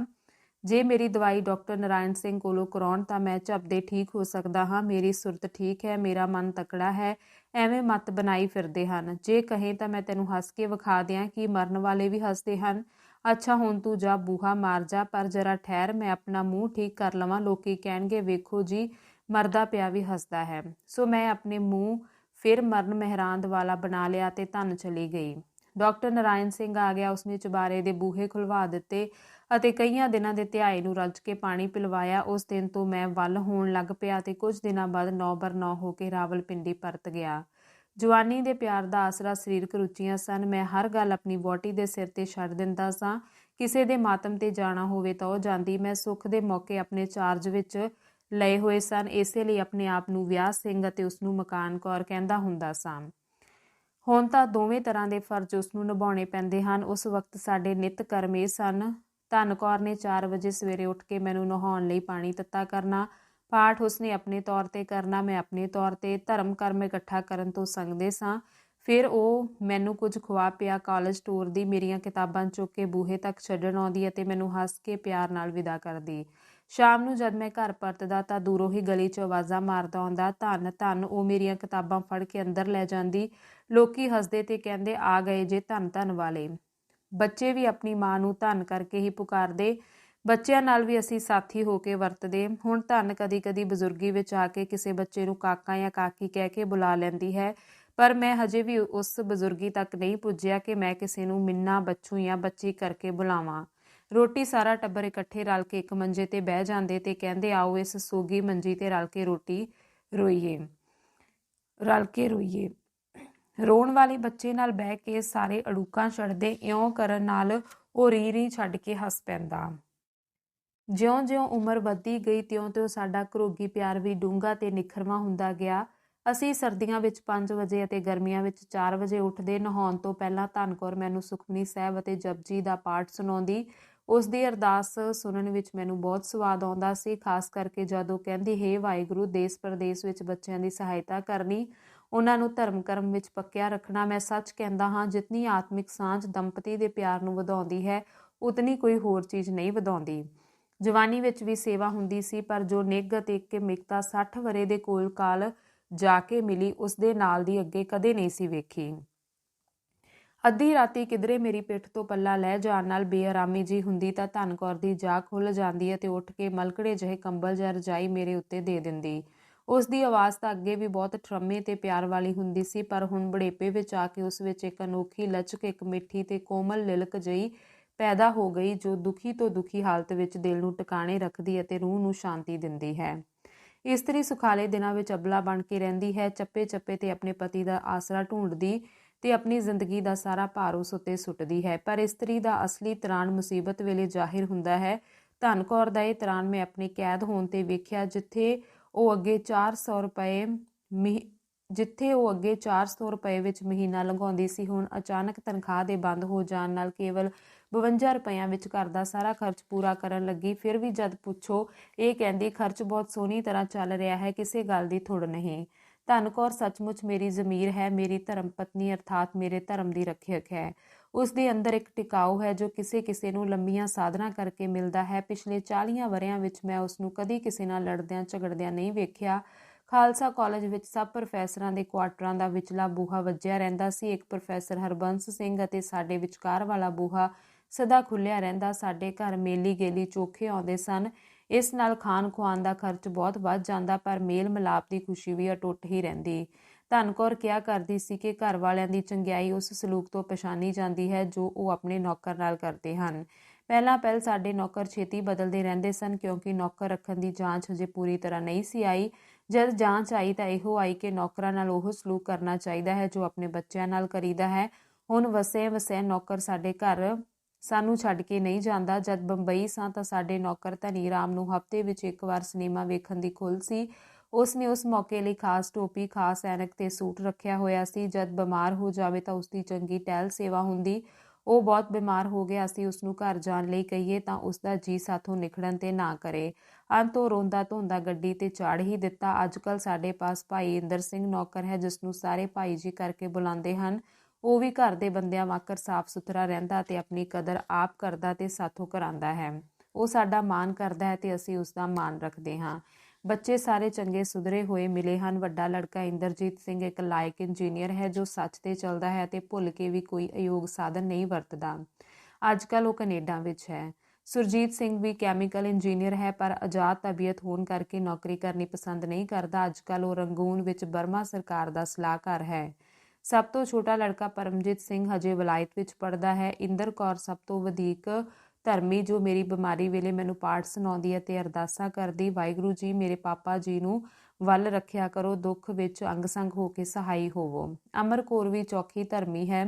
ਜੇ ਮੇਰੀ ਦਵਾਈ ਡਾਕਟਰ ਨਰਾਇਣ ਸਿੰਘ ਕੋਲੋਂ ਕਰਾਉਣ ਤਾਂ ਮੈਂ ਝਪਦੇ ਠੀਕ ਹੋ ਸਕਦਾ ਹਾਂ। ਮੇਰੀ ਸੁਰਤ ਠੀਕ ਹੈ, ਮੇਰਾ ਮਨ ਤਕੜਾ ਹੈ, ਐਵੇਂ ਮਤ ਬਣਾਈ ਫਿਰਦੇ ਹਨ। ਜੇ ਕਹੇ ਤਾਂ ਮੈਂ ਤੈਨੂੰ ਹੱਸ ਕੇ ਵਿਖਾ ਦਿਆਂ ਕਿ ਮਰਨ ਵਾਲੇ ਵੀ ਹੱਸਦੇ ਹਨ। ਅੱਛਾ, ਹੁਣ ਤੂੰ ਜਾ ਬੂਹਾ ਮਾਰ ਜਾ, ਪਰ ਜਰਾ ਠਹਿਰ, ਮੈਂ ਆਪਣਾ ਮੂੰਹ ਠੀਕ ਕਰ ਲਵਾਂ। ਲੋਕੀ ਕਹਿਣਗੇ, ਵੇਖੋ ਜੀ, ਮਰਦਾ ਪਿਆ ਵੀ ਹੱਸਦਾ ਹੈ। ਸੋ ਮੈਂ ਆਪਣੇ ਮੂੰਹ ਫਿਰ ਮਰਨ ਮਹਿਰਾਂਦ ਵਾਲਾ ਬਣਾ ਲਿਆ ਤੇ ਧੰਨ ਚਲੀ ਗਈ। ਡਾਕਟਰ ਨਰਾਇਣ ਸਿੰਘ ਆ ਗਿਆ। ਉਸਨੇ ਚੁਬਾਰੇ ਦੇ ਬੂਹੇ ਖੁਲਵਾ ਦਿੱਤੇ ਅਤੇ ਕਈਆਂ ਦਿਨਾਂ ਦੇ ਧਿਆਏ ਨੂੰ ਰੱਜ ਕੇ ਪਾਣੀ ਪਿਲਵਾਇਆ। ਉਸ ਦਿਨ ਤੋਂ ਮੈਂ ਵੱਲ ਹੋਣ ਲੱਗ ਪਿਆ ਤੇ ਕੁਝ ਦਿਨਾਂ ਬਾਅਦ ਨੌ ਬਰ ਨੌ ਹੋ ਕੇ ਰਾਵਲਪਿੰਡੀ ਪਰਤ ਗਿਆ। ਜਵਾਨੀ ਦੇ ਪਿਆਰ ਦਾ ਆਸਰਾ, ਸਰੀਰਕ ਰੁਚੀਆਂ ਸਨ। ਮੈਂ ਹਰ ਗੱਲ ਆਪਣੀ ਬੋਟੀ ਦੇ ਸਿਰ ਤੇ ਛੱਡ ਦਿੰਦਾ ਸਾਂ। ਕਿਸੇ ਦੇ ਮਾਤਮ ਤੇ ਜਾਣਾ ਹੋਵੇ ਤਾਂ ਉਹ ਜਾਂਦੀ। ਮੈਂ ਸੁੱਖ ਦੇ ਮੌਕੇ ਆਪਣੇ ਚਾਰਜ ਵਿੱਚ ਲਏ ਹੋਏ ਸਨ। ਇਸੇ ਲਈ ਆਪਣੇ ਆਪ ਨੂੰ ਵਿਆਹ ਸਿੰਘ ਅਤੇ ਉਸ ਨੂੰ ਮਕਾਨ ਕੌਰ ਕਹਿੰਦਾ ਹੁੰਦਾ ਸਾਂ। ਹੁਣ ਤਾਂ ਦੋਵੇਂ ਤਰ੍ਹਾਂ ਦੇ ਫਰਜ਼ ਉਸ ਨੂੰ ਨਿਭਾਉਣੇ ਪੈਂਦੇ ਹਨ। ਉਸ ਵਕਤ ਸਾਡੇ ਨਿਤ ਕਰਮ ਇਹ ਸਨ। ਧਨ ਕੌਰ ਨੇ 4 ਵਜੇ ਸਵੇਰੇ ਉੱਠ ਕੇ ਮੈਨੂੰ ਨਹਾਉਣ ਲਈ ਪਾਣੀ ਤੱਤਾ ਕਰਨਾ। ਪਾਠ ਉਸਨੇ ਆਪਣੇ ਤੌਰ ਤੇ ਕਰਨਾ, ਮੈਂ ਆਪਣੇ ਤੌਰ ਤੇ ਧਰਮ ਕਰਮ ਇਕੱਠਾ ਕਰਨ ਤੋਂ ਸੰਗਦੇ ਸਾਂ। ਫਿਰ ਉਹ ਮੈਨੂੰ ਕੁਝ ਖਵਾ ਪਿਆ ਕਾਲਜ ਟੂਰ ਦੀ ਮੇਰੀਆਂ ਕਿਤਾਬਾਂ ਚੁੱਕ ਕੇ ਬੂਹੇ ਤੱਕ ਛੱਡਣ ਆਉਂਦੀ ਅਤੇ ਮੈਨੂੰ ਹੱਸ ਕੇ ਪਿਆਰ ਨਾਲ ਵਿਦਾ ਕਰਦੀ। ਸ਼ਾਮ ਨੂੰ ਜਦ ਮੈਂ ਘਰ ਪਰਤਦਾ ਤਾਂ ਦੂਰੋਂ ਹੀ ਗਲੀ 'ਚ ਆਵਾਜ਼ਾਂ ਮਾਰਦਾ ਆਉਂਦਾ, ਧੰਨ ਧੰਨ। ਉਹ ਮੇਰੀਆਂ ਕਿਤਾਬਾਂ ਫੜ ਕੇ ਅੰਦਰ ਲੈ ਜਾਂਦੀ। ਲੋਕੀ ਹੱਸਦੇ ਤੇ ਕਹਿੰਦੇ, ਆ ਗਏ ਜੇ ਧੰਨ ਧੰਨ ਵਾਲੇ। ਬੱਚੇ ਵੀ ਆਪਣੀ ਮਾਂ ਨੂੰ ਧੰਨ ਕਰਕੇ ਹੀ ਪੁਕਾਰਦੇ। ਬੱਚਿਆਂ ਨਾਲ ਵੀ ਅਸੀਂ ਸਾਥੀ ਹੋ ਕੇ ਵਰਤਦੇ। ਹੁਣ ਧੰਨ ਕਦੀ-ਕਦੀ ਬਜ਼ੁਰਗੀ ਵਿੱਚ ਆ ਕੇ ਕਿਸੇ ਬੱਚੇ ਨੂੰ ਕਾਕਾ ਜਾਂ ਕਾਕੀ ਕਹਿ ਕੇ ਬੁਲਾ ਲੈਂਦੀ ਹੈ। ਪਰ ਮੈਂ ਹਜੇ ਵੀ ਉਸ ਬਜ਼ੁਰਗੀ ਤੱਕ ਨਹੀਂ ਪੁੱਜਿਆ ਕਿ ਮੈਂ ਕਿਸੇ ਨੂੰ ਮਿੰਨਾ, ਬੱਚੂ ਜਾਂ ਬੱਚੀ ਕਰਕੇ ਬੁਲਾਵਾਂ। ਰੋਟੀ ਸਾਰਾ ਟੱਬਰ ਇਕੱਠੇ ਰਲ ਕੇ ਇੱਕ ਮੰਜੇ ਤੇ ਬਹਿ ਜਾਂਦੇ ਤੇ ਕਹਿੰਦੇ, ਆਓ ਇਸ ਸੋਗੀ ਮੰਜੀ ਤੇ ਰਲ ਕੇ ਰੋਟੀ ਰੋਈਏ। ਰਲ ਕੇ ਰੋਈਏ। ਰੋਣ ਵਾਲੇ ਬੱਚੇ ਨਾਲ ਬਹਿ ਕੇ ਸਾਰੇ ਅੜੂਕਾਂ ਛੱਡਦੇ ਇਉਂ ਕਰਨ ਨਾਲ ਉਹ ਰੀ ਰੀ ਛੱਡ ਕੇ ਹੱਸ ਪੈਂਦਾ। ਜਿਉਂ-ਜਿਉਂ ਉਮਰ ਵੱਧਦੀ ਗਈ, ਤਿਉਂ-ਤਿਉਂ ਸਾਡਾ ਘਰੋਗੀ ਪਿਆਰ ਵੀ ਡੂੰਘਾ ਤੇ ਨਿਖਰਵਾ ਹੁੰਦਾ ਗਿਆ। ਅਸੀਂ ਸਰਦੀਆਂ ਵਿੱਚ 5 ਵਜੇ ਅਤੇ ਗਰਮੀਆਂ ਵਿੱਚ 4 ਵਜੇ ਉੱਠਦੇ ਨਹਾਉਣ ਤੋਂ ਪਹਿਲਾਂ ਧੰਨਕੌਰ ਮੈਨੂੰ ਸੁਖਮਨੀ ਸਾਹਿਬ ਅਤੇ ਜਪਜੀ ਦਾ ਪਾਠ ਸੁਣਾਉਂਦੀ। ਉਸ ਦੀ ਅਰਦਾਸ ਸੁਣਨ ਵਿੱਚ ਮੈਨੂੰ ਬਹੁਤ ਸਵਾਦ ਆਉਂਦਾ ਸੀ, ਖਾਸ ਕਰਕੇ ਜਦੋਂ ਕਹਿੰਦੀ, ਹੈ ਵਾਹਿਗੁਰੂ ਦੇਸ਼ ਪ੍ਰਦੇਸ਼ ਵਿੱਚ ਬੱਚਿਆਂ ਦੀ ਸਹਾਇਤਾ ਕਰਨੀ। ਉਹਨਾਂ ਨੂੰ ਧਰਮ ਕਰਮ ਵਿੱਚ ਪੱਕਿਆ ਰੱਖਣਾ, ਮੈਂ ਸੱਚ ਕਹਿੰਦਾ ਹਾਂ, ਜਿਤਨੀ ਆਤਮਿਕ ਸਾਂਝ ਦੰਪਤੀ ਦੇ ਪਿਆਰ ਨੂੰ ਵਧਾਉਂਦੀ ਹੈ, ਉਤਨੀ ਕੋਈ ਹੋਰ ਚੀਜ਼ ਨਹੀਂ ਵਧਾਉਂਦੀ। ਜਵਾਨੀ ਵਿੱਚ ਵੀ ਸੇਵਾ ਹੁੰਦੀ ਸੀ, ਪਰ ਜੋ ਨਿੱਘ ਅਤੇ ਕਿਮਿਕਤਾ 60 ਵਰੇ ਦੇ ਕੋਲ ਕਾਲ ਜਾ ਕੇ ਮਿਲੀ ਉਸ ਦੇ ਨਾਲ ਦੀ ਅੱਗੇ ਕਦੇ ਨਹੀਂ ਸੀ ਵੇਖੀ। ਅੱਧੀ ਰਾਤੀ ਕਿਧਰੇ ਮੇਰੀ ਪਿੱਠ ਤੋਂ ਪੱਲਾ ਲੈ ਜਾਣ ਨਾਲ ਬੇਆਰਾਮੀ ਜੀ ਹੁੰਦੀ ਤਾਂ ਧਨਕੌਰ ਦੀ ਜਾਗ ਖੁੱਲ ਜਾਂਦੀ ਅਤੇ ਉੱਠ ਕੇ ਮਲਕੜੇ ਜਿਹੇ ਕੰਬਲ ਜਾਂ ਰਜਾਈ ਮੇਰੇ ਉੱਤੇ ਦੇ ਦਿੰਦੀ। ਉਸ ਦੀ ਆਵਾਜ਼ ਤਾਂ ਅੱਗੇ ਵੀ ਬਹੁਤ ਠਰਮੇ ਤੇ ਪਿਆਰ ਵਾਲੀ ਹੁੰਦੀ ਸੀ, ਪਰ ਹੁਣ ਬੜੇਪੇ ਵਿੱਚ ਆ ਕੇ ਉਸ ਵਿੱਚ ਇੱਕ ਅਨੋਖੀ ਲਚਕ, ਇੱਕ ਮਿੱਠੀ ਤੇ ਕੋਮਲ ਲਿਲਕ ਜਈ ਪੈਦਾ ਹੋ ਗਈ, ਜੋ ਦੁਖੀ ਤੋਂ ਦੁਖੀ ਹਾਲਤ ਵਿੱਚ ਦਿਲ ਨੂੰ ਟਿਕਾਣੇ ਰੱਖਦੀ ਅਤੇ ਰੂਹ ਨੂੰ ਸ਼ਾਂਤੀ ਦਿੰਦੀ ਹੈ। ਇਸਤਰੀ ਸੁਖਾਲੇ ਦਿਨਾਂ ਵਿੱਚ ਅਬਲਾ ਬਣ ਕੇ ਰਹਿੰਦੀ ਹੈ ਚੱਪੇ ਚੱਪੇ ਤੇ ਆਪਣੇ ਪਤੀ ਦਾ ਆਸਰਾ ਢੂੰਡਦੀ ਤੇ ਆਪਣੀ ਜ਼ਿੰਦਗੀ ਦਾ ਸਾਰਾ ਭਾਰ ਉਸ ਉੱਤੇ ਸੁੱਟਦੀ ਹੈ। ਪਰ ਇਸਤਰੀ ਦਾ ਅਸਲੀ ਤਰਾਨ ਮੁਸੀਬਤ ਵੇਲੇ ਜ਼ਾਹਿਰ ਹੁੰਦਾ ਹੈ। ਧਨਕੌਰ ਦਾ ਇਹ ਤਰਾਨ ਮੈਂ ਆਪਣੇ ਕੈਦ ਹੋਣ ਤੇ ਵੇਖਿਆ, ਜਿੱਥੇ ਉਹ ਅੱਗੇ 400 ਰੁਪਏ ਜਿੱਥੇ ਉਹ ਅੱਗੇ 400 ਰੁਪਏ ਵਿੱਚ ਮਹੀਨਾ ਲੰਘਾਉਂਦੀ ਸੀ, ਹੁਣ ਅਚਾਨਕ ਤਨਖਾਹ ਦੇ ਬੰਦ ਹੋ ਜਾਣ ਨਾਲ ਕੇਵਲ 52 ਰੁਪਈਆਂ ਵਿੱਚ ਘਰ ਦਾ ਸਾਰਾ ਖਰਚ ਪੂਰਾ ਕਰਨ ਲੱਗੀ। ਫਿਰ ਵੀ ਜਦ ਪੁੱਛੋ, ਇਹ ਕਹਿੰਦੀ, ਖਰਚ ਬਹੁਤ ਸੋਹਣੀ ਤਰ੍ਹਾਂ ਚੱਲ ਰਿਹਾ ਹੈ, ਕਿਸੇ ਗੱਲ ਦੀ ਥੁੜ ਨਹੀਂ। ਧਨਕੌਰ ਸੱਚਮੁੱਚ ਮੇਰੀ ਜ਼ਮੀਰ ਹੈ, ਮੇਰੀ ਧਰਮ ਪਤਨੀ ਅਰਥਾਤ ਮੇਰੇ ਧਰਮ ਦੀ ਰੱਖਿਅਕ ਹੈ। ਉਸ ਦੇ ਅੰਦਰ ਇੱਕ ਟਿਕਾਉ ਹੈ ਜੋ ਕਿਸੇ ਕਿਸੇ ਨੂੰ ਲੰਮੀਆਂ ਸਾਧਨਾ ਕਰਕੇ ਮਿਲਦਾ ਹੈ। ਪਿਛਲੇ 40 ਵਰਿਆਂ ਵਿੱਚ ਮੈਂ ਉਸ ਨੂੰ ਕਦੀ ਕਿਸੇ ਨਾਲ ਲੜਦਿਆਂ ਝਗੜਦਿਆਂ ਨਹੀਂ ਵੇਖਿਆ। ਖਾਲਸਾ ਕਾਲਜ ਵਿੱਚ ਸਭ ਪ੍ਰੋਫੈਸਰਾਂ ਦੇ ਕੁਆਟਰਾਂ ਦਾ ਵਿਚਲਾ ਬੂਹਾ ਵੱਜਿਆ ਰਹਿੰਦਾ ਸੀ। ਇੱਕ ਪ੍ਰੋਫੈਸਰ ਹਰਬੰਸ ਸਿੰਘ ਅਤੇ ਸਾਡੇ ਵਿਚਕਾਰ ਵਾਲਾ ਬੂਹਾ ਸਦਾ ਖੁੱਲਿਆ ਰਹਿੰਦਾ। ਸਾਡੇ ਘਰ ਮੇਲੀ ਗੇਲੀ ਚੋਖੇ ਆਉਂਦੇ ਸਨ। ਇਸ ਨਾਲ ਖਾਨ ਖਵਾਨ ਦਾ ਖਰਚ ਬਹੁਤ ਵੱਧ ਜਾਂਦਾ, ਪਰ ਮੇਲ ਮਿਲਾਪ ਦੀ ਖੁਸ਼ੀ ਵੀ ਅਟੁੱਟ ਹੀ ਰਹਿੰਦੀ। ਧਨਕੌਰ ਕਿਹਾ ਕਰਦੀ ਸੀ ਕਿ ਘਰ ਵਾਲਿਆਂ ਦੀ ਚੰਗਿਆਈ ਉਸ ਸਲੂਕ ਤੋਂ ਪਛਾਣੀ ਜਾਂਦੀ ਹੈ, ਜੋ ਉਹ ਆਪਣੇ ਨੌਕਰ ਨਾਲ ਕਰਦੇ ਹਨ। ਪਹਿਲਾਂ ਪਹਿਲ ਸਾਡੇ ਨੌਕਰ ਛੇਤੀ ਬਦਲਦੇ ਰਹਿੰਦੇ ਸਨ, ਕਿਉਂਕਿ ਨੌਕਰ ਰੱਖਣ ਦੀ ਜਾਂਚ ਹਜੇ ਪੂਰੀ ਤਰ੍ਹਾਂ ਨਹੀਂ ਸੀ ਆਈ। ਜਦ ਜਾਂਚ ਆਈ ਤਾਂ ਇਹੋ ਆਈ ਕਿ ਨੌਕਰਾਂ ਨਾਲ ਉਹ ਸਲੂਕ ਕਰਨਾ ਚਾਹੀਦਾ ਹੈ, ਜੋ ਆਪਣੇ ਬੱਚਿਆਂ ਨਾਲ ਕਰੀਦਾ ਹੈ। ਹੁਣ ਵਸੇ ਵਸੇ ਨੌਕਰ ਸਾਡੇ ਘਰ ਸਾਨੂੰ ਛੱਡ ਕੇ ਨਹੀਂ ਜਾਂਦਾ। ਜਦ ਬੰਬਈ ਸਾਂ ਤਾਂ ਸਾਡੇ ਨੌਕਰ ਧਨੀ ਰਾਮ ਨੂੰ ਹਫ਼ਤੇ ਵਿੱਚ ਇੱਕ ਵਾਰ ਸਿਨੇਮਾ ਵੇਖਣ ਦੀ ਖੁੱਲ ਸੀ। ਉਸ ਨੇ ਉਸ ਮੌਕੇ ਲਈ ਖਾਸ ਟੋਪੀ, ਖਾਸ ਐਨਕ ਤੇ ਸੂਟ ਰੱਖਿਆ ਹੋਇਆ ਸੀ। ਜਦ ਬਿਮਾਰ ਹੋ ਜਾਵੇ ਤਾਂ ਉਸ ਦੀ ਚੰਗੀ ਟਹਿਲ ਸੇਵਾ ਹੁੰਦੀ। ਉਹ ਬਹੁਤ ਬਿਮਾਰ ਹੋ ਗਿਆ ਸੀ। ਉਸ ਨੂੰ ਘਰ ਜਾਣ ਲਈ ਕਹੀਏ ਤਾਂ ਉਸ ਦਾ ਜੀ ਸਾਥੋਂ ਨਿਕੜਨ ਤੇ ਨਾ ਕਰੇ। ਅੰਤੋਂ ਰੋਂਦਾ ਧੋਂਦਾ ਗੱਡੀ ਤੇ ਚਾੜ ਹੀ ਦਿੱਤਾ। ਅੱਜਕੱਲ ਸਾਡੇ ਪਾਸ ਭਾਈ ਇੰਦਰ ਸਿੰਘ ਨੌਕਰ ਹੈ, ਜਿਸ ਨੂੰ ਸਾਰੇ ਭਾਈ ਜੀ ਕਰਕੇ ਬੁਲਾਉਂਦੇ ਹਨ। ਉਹ ਵੀ ਘਰ ਦੇ ਬੰਦਿਆਂ ਵਾਂਕਰ ਸਾਫ਼ ਸੁਥਰਾ ਰਹਿੰਦਾ ਤੇ ਆਪਣੀ ਕਦਰ ਆਪ ਕਰਦਾ ਤੇ ਸਾਥੋਂ ਕਰਾਂਦਾ ਹੈ। ਉਹ ਸਾਡਾ ਮਾਣ ਕਰਦਾ ਹੈ ਤੇ ਅਸੀਂ ਉਸ ਦਾ ਮਾਣ ਰੱਖਦੇ ਹਾਂ। ਬੱਚੇ ਸਾਰੇ ਚੰਗੇ ਸੁਧਰੇ ਹੋਏ ਮਿਲੇ ਹਨ। ਵੱਡਾ ਲੜਕਾ ਇੰਦਰਜੀਤ ਸਿੰਘ ਇੱਕ ਲਾਇਕ ਇੰਜੀਨੀਅਰ ਹੈ ਜੋ ਸੱਚ ਤੇ ਚੱਲਦਾ ਹੈ ਤੇ ਭੁੱਲ ਕੇ ਵੀ ਕੋਈ ਅਯੋਗ ਸਾਧਨ ਨਹੀਂ ਵਰਤਦਾ। ਅੱਜਕੱਲ ਉਹ ਕੈਨੇਡਾ ਵਿੱਚ ਹੈ। ਸੁਰਜੀਤ ਸਿੰਘ ਵੀ ਕੈਮੀਕਲ ਇੰਜੀਨੀਅਰ ਹੈ, ਪਰ ਆਜ਼ਾਦ ਤਬੀਅਤ ਹੋਣ ਕਰਕੇ ਨੌਕਰੀ ਕਰਨੀ ਪਸੰਦ ਨਹੀਂ ਕਰਦਾ। ਅੱਜਕੱਲ ਉਹ ਰੰਗੂਨ ਵਿੱਚ ਬਰਮਾ ਸਰਕਾਰ ਦਾ ਸਲਾਹਕਾਰ ਹੈ। ਸਭ ਤੋਂ ਛੋਟਾ ਲੜਕਾ ਪਰਮਜੀਤ ਸਿੰਘ ਹਜੇ ਵਲਾਇਤ ਵਿੱਚ ਪੜਦਾ ਹੈ। ਇੰਦਰ ਕੌਰ ਸਭ ਤੋਂ ਵਧੇਕ ਧਰਮੀ ਜੋ ਮੇਰੀ ਬਿਮਾਰੀ ਵੇਲੇ ਮੈਨੂੰ ਪਾਠ ਸੁਣਾਉਂਦੀ ਹੈ ਤੇ ਅਰਦਾਸਾਂ ਕਰਦੀ, ਵਾਹਿਗੁਰੂ ਜੀ, ਮੇਰੇ ਪਾਪਾ ਜੀ ਨੂੰ ਵੱਲ ਰੱਖਿਆ ਕਰੋ, ਦੁੱਖ ਵਿੱਚ ਅੰਗ-ਸੰਗ ਹੋ ਕੇ ਸਹਾਈ ਹੋਵੋ। ਅਮਰ ਕੌਰ ਵੀ ਚੌਕੀ ਧਰਮੀ ਹੈ।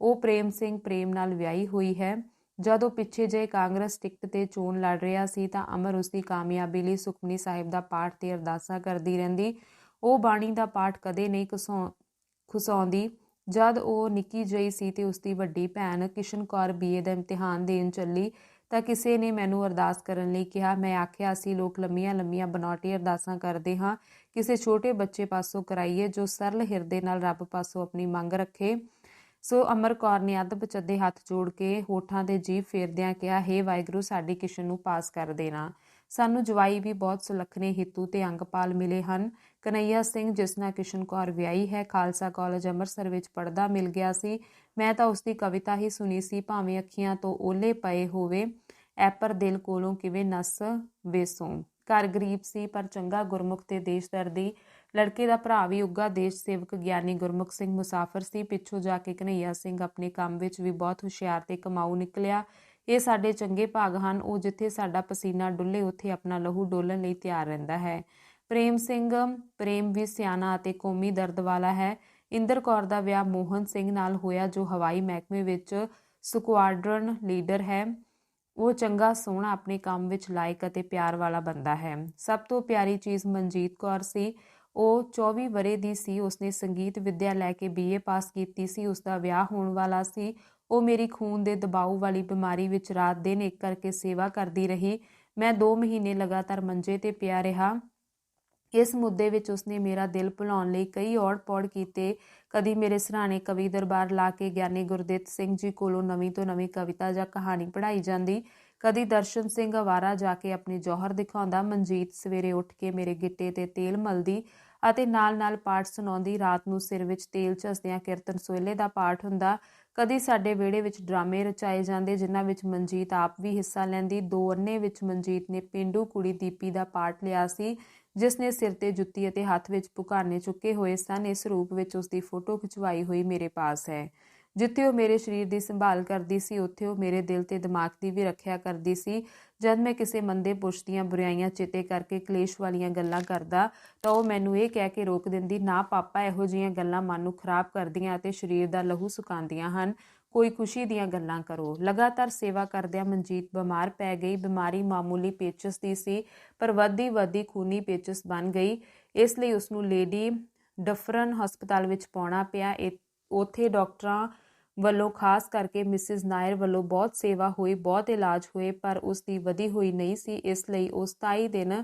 ਉਹ ਪ੍ਰੇਮ ਸਿੰਘ ਪ੍ਰੇਮ ਨਾਲ ਵਿਆਹੀ ਹੋਈ ਹੈ। ਜਦੋਂ ਪਿੱਛੇ ਜੇ ਕਾਂਗਰਸ ਟਿਕਟ ਤੇ ਚੋਣ ਲੜ ਰਿਹਾ ਸੀ ਤਾਂ ਅਮਰ ਉਸ ਦੀ ਕਾਮਯਾਬੀ ਲਈ ਸੁਖਮਨੀ ਸਾਹਿਬ ਦਾ ਪਾਠ ਤੇ ਅਰਦਾਸਾਂ ਕਰਦੀ ਰਹਿੰਦੀ। ਉਹ ਬਾਣੀ ਦਾ ਪਾਠ ਕਦੇ ਨਹੀਂ ਖੁਸਾਉਂਦੀ ਜਦ ਉਹ ਨਿੱਕੀ ਜਈ ਸੀ ਤੇ ਉਸ ਦੀ ਵੱਡੀ ਭੈਣ ਕਿਸ਼ਨ ਕੌਰ ਬੀਏ ਦਾ ਇਮਤਿਹਾਨ ਦੇਣ ਚੱਲੀ, ਤਾਂ ਕਿਸੇ ਨੇ ਮੈਨੂੰ ਅਰਦਾਸ ਕਰਨ ਲਈ ਕਿਹਾ, ਮੈਂ ਆਖਿਆ ਸੀ ਲੋਕ ਲੰਮੀਆਂ ਲੰਮੀਆਂ ਬਨੌਟੀ ਅਰਦਾਸਾਂ ਕਰਦੇ ਹਾਂ। ਕਿਸੇ ਛੋਟੇ ਬੱਚੇ ਪਾਸੋਂ ਕਰਾਈਏ ਜੋ ਸਰਲ ਹਿਰਦੇ ਨਾਲ ਰੱਬ ਪਾਸੋਂ ਆਪਣੀ ਮੰਗ ਰੱਖੇ। ਸੋ ਅਮਰ ਕੌਰ ਨੇ ਅਦਬ ਚੱਦੇ ਹੱਥ ਜੋੜ ਕੇ ਹੋਠਾਂ ਦੇ ਜੀਭ ਫੇਰਦਿਆਂ ਕਿਹਾ हे ਵਾਹਿਗੁਰੂ, ਸਾਡੀ ਕਿਸ਼ਨ ਨੂੰ ਪਾਸ ਕਰ ਦੇਣਾ। ਸਾਨੂੰ ਜਵਾਈ ਵੀ ਬਹੁਤ ਸੁਲੱਖਣੇ ਹਿੱਤੂ ਤੇ ਅੰਗਪਾਲ ਮਿਲੇ ਹਨ। ਕਨਈਆ ਸਿੰਘ, ਜਿਸ ਨਾਲ ਕਿਸ਼ਨ ਕੌਰ ਵਿਆਹੀ ਹੈ, ਖਾਲਸਾ ਕਾਲਜ ਅੰਮ੍ਰਿਤਸਰ ਵਿੱਚ ਪੜਦਾ ਮਿਲ ਗਿਆ ਸੀ। ਮੈਂ ਤਾਂ ਉਸ ਦੀ ਕਵਿਤਾ ਹੀ ਸੁਣੀ ਸੀ, ਭਾਵੇਂ ਅੱਖੀਆਂ ਤੋਂ ਓਲੇ ਪਏ ਹੋਵੇ। ਐਪਰ ਦਿਲ ਕੋਲੋਂ ਕਿਵੇਂ ਨਸ ਵੇਸੋਂ। ਘਰ ਗਰੀਬ ਸੀ, ਪਰ ਚੰਗਾ ਗੁਰਮੁਖ ਤੇ ਦੇਸ਼ਦਰਦੀ ਲੜਕੇ ਦਾ ਭਰਾ ਵੀ ਉੱਗਾ ਦੇਸ਼ ਸੇਵਕ ਗਿਆਨੀ ਗੁਰਮੁਖ ਸਿੰਘ ਮੁਸਾਫਰ ਸੀ। ਪਿੱਛੋਂ ਜਾ ਕੇ ਕਨਈਆ ਸਿੰਘ ਆਪਣੇ ਕੰਮ ਵਿੱਚ ਵੀ ਬਹੁਤ ਹੁਸ਼ਿਆਰ ਤੇ ਕਮਾਊ ਨਿਕਲਿਆ। ਇਹ ਸਾਡੇ ਚੰਗੇ ਭਾਗ ਹਨ, ਉਹ ਜਿੱਥੇ ਸਾਡਾ ਪਸੀਨਾ ਡੁੱਲੇ, ਉੱਥੇ ਆਪਣਾ ਲਹੂ ਡੋਲਣ ਲਈ ਤਿਆਰ ਰਹਿੰਦਾ ਹੈ। ਪ੍ਰੇਮ ਸਿੰਘ, ਪ੍ਰੇਮ ਵੀ ਸਿਆਣਾ ਅਤੇ ਕੌਮੀ ਦਰਦ ਵਾਲਾ ਹੈ। ਇੰਦਰ ਕੌਰ ਦਾ ਵਿਆਹ ਮੋਹਨ ਸਿੰਘ ਨਾਲ ਹੋਇਆ, ਜੋ ਹਵਾਈ ਮਹਿਕਮੇ ਵਿੱਚ ਸਕੁਆਡਰਨ ਲੀਡਰ ਹੈ। ਉਹ ਚੰਗਾ, ਸੋਹਣਾ, ਆਪਣੇ ਕੰਮ ਵਿੱਚ ਲਾਇਕ ਅਤੇ ਪਿਆਰ ਵਾਲਾ ਬੰਦਾ ਹੈ। ਸਭ ਤੋਂ ਪਿਆਰੀ ਚੀਜ਼ ਮਨਜੀਤ ਕੌਰ ਸੀ। ਉਹ 24 ਵਰੇ ਦੀ ਸੀ, ਉਸਨੇ ਸੰਗੀਤ ਵਿੱਦਿਆ ਲੈ ਕੇ ਬੀਏ ਪਾਸ ਕੀਤੀ ਸੀ। ਉਸ ਦਾ ਵਿਆਹ ਹੋਣ ਵਾਲਾ ਸੀ। ਉਹ ਮੇਰੀ ਖੂਨ ਦੇ ਦਬਾਅ ਵਾਲੀ ਬਿਮਾਰੀ ਵਿੱਚ ਰਾਤ ਦਿਨ ਇੱਕ ਕਰਕੇ ਸੇਵਾ ਕਰਦੀ ਰਹੀ। ਮੈਂ 2 ਮਹੀਨੇ ਲਗਾਤਾਰ ਮੰਜੇ ਤੇ ਪਿਆ ਰਿਹਾ। ਇਸ ਮੁੱਦੇ ਵਿੱਚ ਉਸਨੇ ਮੇਰਾ ਦਿਲ ਭੁਲਾਉਣ ਲਈ ਕਈ ਔੜ-ਪੌੜ ਕੀਤੇ। ਕਦੀ ਮੇਰੇ ਸਰਾਣੇ ਕਵੀ ਦਰਬਾਰ ਲਾ ਕੇ ਗਿਆਨੀ ਗੁਰਦਿੱਤ ਸਿੰਘ ਜੀ ਕੋਲੋਂ ਨਵੀਂ ਤੋਂ ਨਵੀਂ ਕਵਿਤਾ ਜਾਂ ਕਹਾਣੀ ਪੜ੍ਹਾਈ ਜਾਂਦੀ। ਕਦੀ ਦਰਸ਼ਨ ਸਿੰਘ ਅਵਾਰਾ ਜਾ ਕੇ ਆਪਣੀ ਜੋਹਰ ਦਿਖਾਉਂਦਾ। ਮਨਜੀਤ ਸਵੇਰੇ ਉੱਠ ਕੇ ਮੇਰੇ ਗਿੱਟੇ ਤੇ ਤੇਲ ਮਲਦੀ ਅਤੇ ਨਾਲ-ਨਾਲ ਪਾਠ ਸੁਣਾਉਂਦੀ। ਰਾਤ ਨੂੰ ਸਿਰ ਵਿੱਚ ਤੇਲ ਝਸਦਿਆਂ ਕੀਰਤਨ ਸੋਹਲੇ ਦਾ ਪਾਠ ਹੁੰਦਾ। ਕਦੀ ਸਾਡੇ ਵਿਹੜੇ ਵਿੱਚ ਡਰਾਮੇ ਰਚਾਏ ਜਾਂਦੇ, ਜਿਨ੍ਹਾਂ ਵਿੱਚ ਮਨਜੀਤ ਆਪ ਵੀ ਹਿੱਸਾ ਲੈਂਦੀ। ਦੋ ਅੰਨੇ ਵਿੱਚ ਮਨਜੀਤ ਨੇ ਪਿੰਡੂ ਕੁੜੀ ਦੀਪੀ ਦਾ ਪਾਠ ਲਿਆ ਸੀ, ਜਿਸ ਨੇ ਸਿਰ ਤੇ ਜੁੱਤੀ ਅਤੇ ਹੱਥ ਵਿੱਚ ਪੁਕਾਰਨੇ ਚੁੱਕੇ ਹੋਏ ਸਨ। ਇਸ ਰੂਪ ਵਿੱਚ ਉਸ ਦੀ ਫੋਟੋ ਖਿਚਵਾਈ ਹੋਈ ਮੇਰੇ ਪਾਸ ਹੈ। ਜਿੱਥੇ ਉਹ ਮੇਰੇ ਸਰੀਰ ਦੀ ਸੰਭਾਲ ਕਰਦੀ ਸੀ, ਉੱਥੇ ਉਹ ਮੇਰੇ ਦਿਲ ਤੇ ਦਿਮਾਗ ਦੀ ਵੀ ਰੱਖਿਆ ਕਰਦੀ ਸੀ। ਜਦ ਮੈਂ ਕਿਸੇ ਮੰਦੇ ਪੁਰਸ਼ ਦੀਆਂ ਬੁਰਾਈਆਂ ਚੇਤੇ ਕਰਕੇ ਕਲੇਸ਼ ਵਾਲੀਆਂ ਗੱਲਾਂ ਕਰਦਾ, ਤਾਂ ਉਹ ਮੈਨੂੰ ਇਹ ਕਹਿ ਕੇ ਰੋਕ ਦਿੰਦੀ, ਨਾ ਪਾਪਾ, ਇਹੋ ਜਿਹੀਆਂ ਗੱਲਾਂ ਮਨ ਨੂੰ ਖਰਾਬ ਕਰਦੀਆਂ ਅਤੇ ਸਰੀਰ ਦਾ ਲਹੂ ਸੁਕਾਉਂਦੀਆਂ ਹਨ। ਕੋਈ ਖੁਸ਼ੀ ਦੀਆਂ ਗੱਲਾਂ ਕਰੋ। ਲਗਾਤਾਰ ਸੇਵਾ ਕਰਦਿਆਂ ਮਨਜੀਤ ਬਿਮਾਰ ਪੈ ਗਈ। ਬਿਮਾਰੀ ਮਾਮੂਲੀ ਪੇਚਸ ਦੀ ਸੀ, ਪਰ ਵੱਧਦੀ ਵੱਧਦੀ ਖੂਨੀ ਪੇਚਸ ਬਣ ਗਈ। ਇਸ ਲਈ ਉਸ ਨੂੰ ਲੇਡੀ ਡਫਰਨ ਹਸਪਤਾਲ ਵਿੱਚ ਪਾਉਣਾ ਪਿਆ। ਉੱਥੇ ਡਾਕਟਰਾਂ ਵੱਲੋਂ ਖਾਸ ਕਰਕੇ ਮਿਸਿਸ ਨਾਇਰ ਵੱਲੋਂ ਬਹੁਤ ਸੇਵਾ ਹੋਈ, ਬਹੁਤ ਇਲਾਜ ਹੋਏ, ਪਰ ਉਸ ਦੀ ਵਧੀ ਹੋਈ ਨਹੀਂ ਸੀ, ਇਸ ਲਈ ਉਹ 27 ਦਿਨ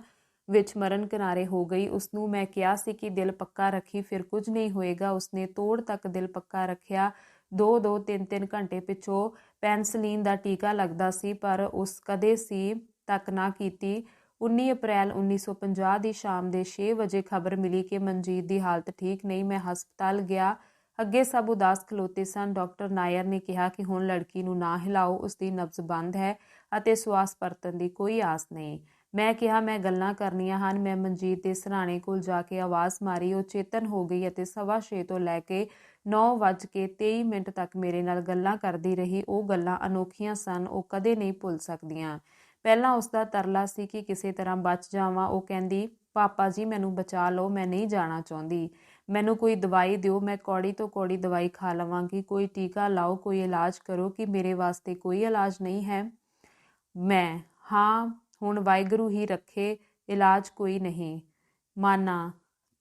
ਵਿੱਚ ਮਰਨ ਕਿਨਾਰੇ ਹੋ ਗਈ। ਉਸ ਨੂੰ ਮੈਂ ਕਿਹਾ ਸੀ ਕਿ ਦਿਲ ਪੱਕਾ ਰੱਖੀ, ਫਿਰ ਕੁਝ ਨਹੀਂ ਹੋਏਗਾ। ਉਸਨੇ ਤੋੜ ਤੱਕ ਦਿਲ ਪੱਕਾ ਰੱਖਿਆ। 2-2 3-3 ਘੰਟੇ ਪਿਛੋ ਪੈਨਸਲੀਨ ਦਾ ਟੀਕਾ ਲੱਗਦਾ ਸੀ, ਪਰ ਉਸ ਕਦੇ ਸੀ ਤੱਕ ਨਾ ਕੀਤੀ। 19 ਅਪ੍ਰੈਲ 1950 ਦੀ ਸ਼ਾਮ ਦੇ 6 ਵਜੇ ਖਬਰ ਮਿਲੀ ਕਿ ਮਨਜੀਤ ਦੀ ਹਾਲਤ ਠੀਕ ਨਹੀਂ। ਮੈਂ ਹਸਪਤਾਲ ਗਿਆ। ਅੱਗੇ ਸਭ ਉਦਾਸ ਖਲੋਤੇ ਸਨ। ਡਾਕਟਰ ਨਾਇਰ ਨੇ ਕਿਹਾ ਕਿ ਹੁਣ ਲੜਕੀ ਨੂੰ ਨਾ ਹਿਲਾਓ ਉਸ ਦੀ ਨਬਜ਼ ਬੰਦ ਹੈ ਅਤੇ ਸਵਾਸ ਪਰਤਨ ਦੀ ਕੋਈ ਆਸ ਨਹੀਂ। ਮੈਂ ਕਿਹਾ, ਮੈਂ ਗੱਲਾਂ ਕਰਨੀਆਂ ਹਨ। ਮੈਂ ਮਨਜੀਤ ਦੇ ਸਰਾਣੇ ਕੋਲ ਜਾ ਕੇ ਆਵਾਜ਼ ਮਾਰੀ। ਉਹ ਚੇਤਨ ਹੋ ਗਈ ਅਤੇ ਸਵਾ 6 ਤੋਂ ਲੈ ਕੇ 9:23 ਮਿੰਟ ਤੱਕ ਮੇਰੇ ਨਾਲ ਗੱਲਾਂ ਕਰਦੀ ਰਹੀ। ਉਹ ਗੱਲਾਂ ਅਨੋਖੀਆਂ ਸਨ। ਉਹ ਕਦੇ ਨਹੀਂ ਭੁੱਲ ਸਕਦੀਆਂ। ਪਹਿਲਾਂ ਉਸ ਦਾ ਤਰਲਾ ਸੀ ਕਿ ਕਿਸੇ ਤਰ੍ਹਾਂ ਬਚ ਜਾਵਾਂ। ਉਹ ਕਹਿੰਦੀ, ਪਾਪਾ ਜੀ, ਮੈਨੂੰ ਬਚਾ ਲਓ। ਮੈਂ ਨਹੀਂ ਜਾਣਾ ਚਾਹੁੰਦੀ। ਮੈਨੂੰ ਕੋਈ ਦਵਾਈ ਦਿਓ, ਮੈਂ ਕੌੜੀ ਤੋਂ ਕੌੜੀ ਦਵਾਈ ਖਾ ਲਵਾਂਗੀ, ਕੋਈ ਟੀਕਾ ਲਾਓ, ਕੋਈ ਇਲਾਜ ਕਰੋ ਕਿ ਮੇਰੇ ਵਾਸਤੇ ਕੋਈ ਇਲਾਜ ਨਹੀਂ ਹੈ। ਮੈਂ, ਹਾਂ, ਹੁਣ ਵਾਹਿਗੁਰੂ ਹੀ ਰੱਖੇ, ਇਲਾਜ ਕੋਈ ਨਹੀਂ। ਮਾਨਾ,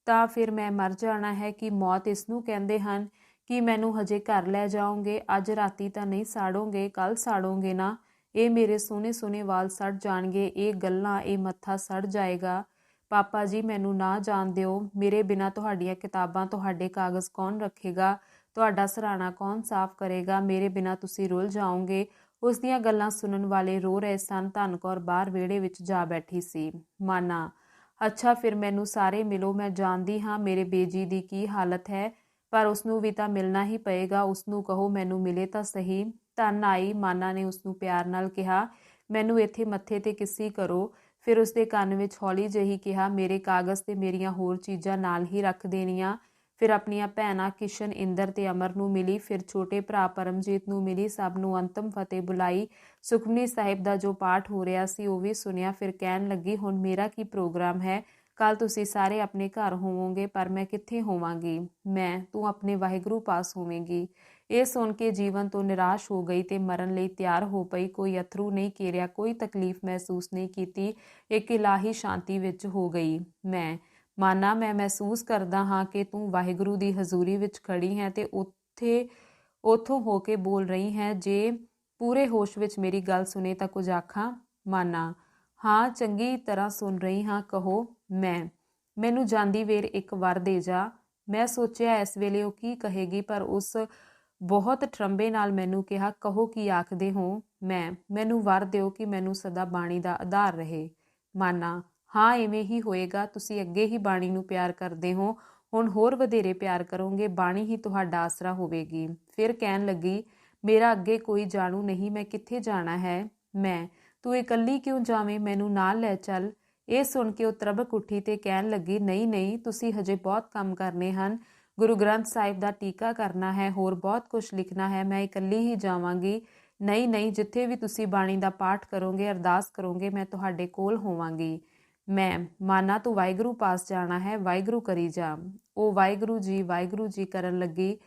ਤਾਂ ਫਿਰ ਮੈਂ ਮਰ ਜਾਣਾ ਹੈ ਕਿ ਮੌਤ ਇਸ ਨੂੰ ਕਹਿੰਦੇ ਹਨ ਕਿ ਮੈਨੂੰ ਹਜੇ ਘਰ ਲੈ ਜਾਓਗੇ, ਅੱਜ ਰਾਤੀ ਤਾਂ ਨਹੀਂ ਸਾੜੋਗੇ ਕੱਲ ਸਾੜੋਗੇ ਨਾ। ਇਹ ਮੇਰੇ ਸੋਹਣੇ ਸੋਹਣੇ ਵਾਲ ਸੜ ਜਾਣਗੇ, ਇਹ ਗੱਲਾਂ, ਇਹ ਮੱਥਾ ਸੜ ਜਾਏਗਾ। ਪਾਪਾ ਜੀ, ਮੈਨੂੰ ਨਾ ਜਾਣ ਦਿਓ। ਮੇਰੇ ਬਿਨਾ ਤੁਹਾਡੀਆਂ ਕਿਤਾਬਾਂ, ਤੁਹਾਡੇ ਕਾਗਜ਼ ਕੌਣ ਰੱਖੇਗਾ? ਤੁਹਾਡਾ ਸਰਾਣਾ ਕੌਣ ਸਾਫ਼ ਕਰੇਗਾ? ਮੇਰੇ ਬਿਨਾ ਤੁਸੀਂ ਰੁੱਲ ਜਾਓਗੇ। ਉਸ ਦੀਆਂ ਗੱਲਾਂ ਸੁਣਨ ਵਾਲੇ ਰੋ ਰਹੇ ਸਨ। ਧਨਕੌਰ ਬਾਹਰ ਵਿਹੜੇ ਵਿੱਚ ਜਾ ਬੈਠੀ ਸੀ। ਮਾਨਾ, ਅੱਛਾ, ਫਿਰ ਮੈਨੂੰ ਸਾਰੇ ਮਿਲੋ, ਮੈਂ ਜਾਣਦੀ ਹਾਂ ਮੇਰੇ ਬੇਜੀ ਦੀ ਕੀ ਹਾਲਤ ਹੈ, ਪਰ ਉਸ ਨੂੰ ਵੀ ਤਾਂ ਮਿਲਣਾ ਹੀ ਪਏਗਾ। ਉਸ ਨੂੰ ਕਹੋ ਮੈਨੂੰ ਮਿਲੇ ਤਾਂ ਸਹੀ। ਧੰਨ ਆਈ, ਮਾਨਾ ਨੇ ਉਸ ਨੂੰ ਪਿਆਰ ਨਾਲ ਕਿਹਾ, ਮੈਨੂੰ ਇੱਥੇ ਮੱਥੇ ਤੇ ਕਿਸੀ ਕਰੋ। ਫਿਰ ਉਸਦੇ ਕੰਨ ਵਿੱਚ ਹੌਲੀ ਜਿਹੀ ਕਿਹਾ, ਮੇਰੇ ਕਾਗਜ਼ ਤੇ ਮੇਰੀਆਂ ਹੋਰ ਚੀਜ਼ਾਂ ਨਾਲ ਹੀ ਰੱਖ ਦੇਣੀਆਂ। ਫਿਰ ਆਪਣੀਆਂ ਭੈਣਾਂ ਕਿਸ਼ਨ, ਇੰਦਰ ਤੇ ਅਮਰ ਨੂੰ ਮਿਲੀ, ਫਿਰ ਛੋਟੇ ਭਰਾ ਪਰਮਜੀਤ ਨੂੰ ਮਿਲੀ, ਸਭ ਨੂੰ ਅੰਤਮ ਫਤਿਹ ਬੁਲਾਈ। ਸੁਖਮਨੀ ਸਾਹਿਬ ਦਾ ਜੋ ਪਾਠ ਹੋ ਰਿਹਾ ਸੀ, ਉਹ ਵੀ ਸੁਨਿਆ ਫਿਰ ਕਹਿਣ ਲੱਗੀ, ਹੁਣ ਮੇਰਾ ਕੀ ਪ੍ਰੋਗਰਾਮ ਹੈ? ਕੱਲ ਤੁਸੀਂ ਸਾਰੇ ਆਪਣੇ ਘਰ ਹੋਵੋਗੇ, ਪਰ ਮੈਂ ਕਿੱਥੇ ਹੋਵਾਂਗੀ? ਮੈਂ, ਤੂੰ ਆਪਣੇ ਵਾਹਿਗੁਰੂ ਪਾਸ ਹੋਵੇਂਗੀ। ਇਹ ਸੁਣ ਕੇ ਜੀਵਨ ਤੋਂ ਨਿਰਾਸ਼ ਹੋ ਗਈ ਤੇ ਮਰਨ ਲਈ ਤਿਆਰ ਹੋ ਪਈ। ਕੋਈ ਅਥਰੂ ਨਹੀਂ ਕੇਰਿਆ, ਕੋਈ ਤਕਲੀਫ ਮਹਿਸੂਸ ਨਹੀਂ ਕੀਤੀ। ਇੱਕ ਇਲਾਹੀ ਸ਼ਾਂਤੀ ਵਿੱਚ ਹੋ ਗਈ। ਮੈਂ, ਮਾਨਾ ਮੈਂ ਮਹਿਸੂਸ ਕਰਦਾ ਹਾਂ ਕਿ ਤੂੰ ਵਾਹਿਗੁਰੂ ਦੀ ਹਜ਼ੂਰੀ ਵਿੱਚ ਖੜੀ ਹੈ ਤੇ ਉੱਥੇ, ਉਥੋਂ ਹੋ ਕੇ ਬੋਲ ਰਹੀ ਹੈ, ਜੇ ਪੂਰੇ ਹੋਸ਼ ਵਿੱਚ ਮੇਰੀ ਗੱਲ ਸੁਨੇ ਤਾਂ ਕੁਝ ਆਖਾਂ? ਮਾਨਾ, ਹਾਂ, ਚੰਗੀ ਤਰ੍ਹਾਂ ਸੁਣ ਰਹੀ ਹਾਂ, ਕਹੋ। ਮੈਂ, ਮੈਨੂੰ ਜਾਂਦੀ ਵੇਰ ਇੱਕ ਵਰ ਦੇ ਜਾ। ਮੈਂ ਸੋਚਿਆ ਇਸ ਵੇਲੇ ਉਹ ਕੀ ਕਹੇਗੀ, ਪਰ ਉਸ ਬਹੁਤ ਠਰੰਬੇ ਨਾਲ ਮੈਨੂੰ ਕਿਹਾ, ਕਹੋ ਕੀ ਆਖਦੇ ਹੋ? ਮੈਂ, ਮੈਨੂੰ ਵਰ ਦਿਓ ਕਿ ਮੈਨੂੰ ਸਦਾ ਬਾਣੀ ਦਾ ਆਧਾਰ ਰਹੇ। ਮਾਨਾ, ਹਾਂ ਐਵੇਂ ਹੀ ਹੋਏਗਾ। ਤੁਸੀਂ ਅੱਗੇ ਹੀ ਬਾਣੀ ਨੂੰ ਪਿਆਰ ਕਰਦੇ ਹੋ। ਹੁਣ ਹੋਰ ਵਧੇਰੇ ਪਿਆਰ ਕਰੋਗੇ। ਬਾਣੀ ਹੀ ਤੁਹਾਡਾ ਆਸਰਾ ਹੋਵੇਗੀ। ਫਿਰ ਕਹਿਣ ਲੱਗੀ, ਮੇਰਾ ਅੱਗੇ ਕੋਈ ਜਾਣੂ ਨਹੀਂ, ਮੈਂ ਕਿੱਥੇ ਜਾਣਾ ਹੈ? ਮੈਂ, ਤੂੰ ਇਕੱਲੀ ਕਿਉਂ ਜਾਵੇਂ? ਮੈਨੂੰ ਨਾਲ ਲੈ ਚੱਲ। ਇਹ ਸੁਣ ਕੇ ਉਹ ਤਰਬਕ ਉੱਠੀ ਤੇ ਕਹਿਣ ਲੱਗੀ, ਨਹੀਂ ਨਹੀਂ, ਤੁਸੀਂ ਹਜੇ ਬਹੁਤ ਕੰਮ ਕਰਨੇ ਹਨ। ਗੁਰੂ ਗ੍ਰੰਥ ਸਾਹਿਬ ਦਾ ਟੀਕਾ ਕਰਨਾ ਹੈ, ਹੋਰ ਬਹੁਤ ਕੁਝ ਲਿਖਣਾ ਹੈ। ਮੈਂ ਇਕੱਲੀ ਹੀ ਜਾਵਾਂਗੀ। ਨਹੀਂ ਨਹੀਂ, ਜਿੱਥੇ ਵੀ ਤੁਸੀਂ ਬਾਣੀ ਦਾ ਪਾਠ ਕਰੋਗੇ, ਅਰਦਾਸ ਕਰੋਗੇ, ਮੈਂ ਤੁਹਾਡੇ ਕੋਲ ਹੋਵਾਂਗੀ। ਮੈਂ ਮਾਨਾ ਤੂੰ ਵਾਹਿਗੁਰੂ ਪਾਸ ਜਾਣਾ ਹੈ, ਵਾਹਿਗੁਰੂ ਕਰੀ ਜਾ। ਉਹ ਵਾਹਿਗੁਰੂ ਜੀ ਵਾਹਿਗੁਰੂ ਜੀ ਕਰਨ ਲੱਗੀ।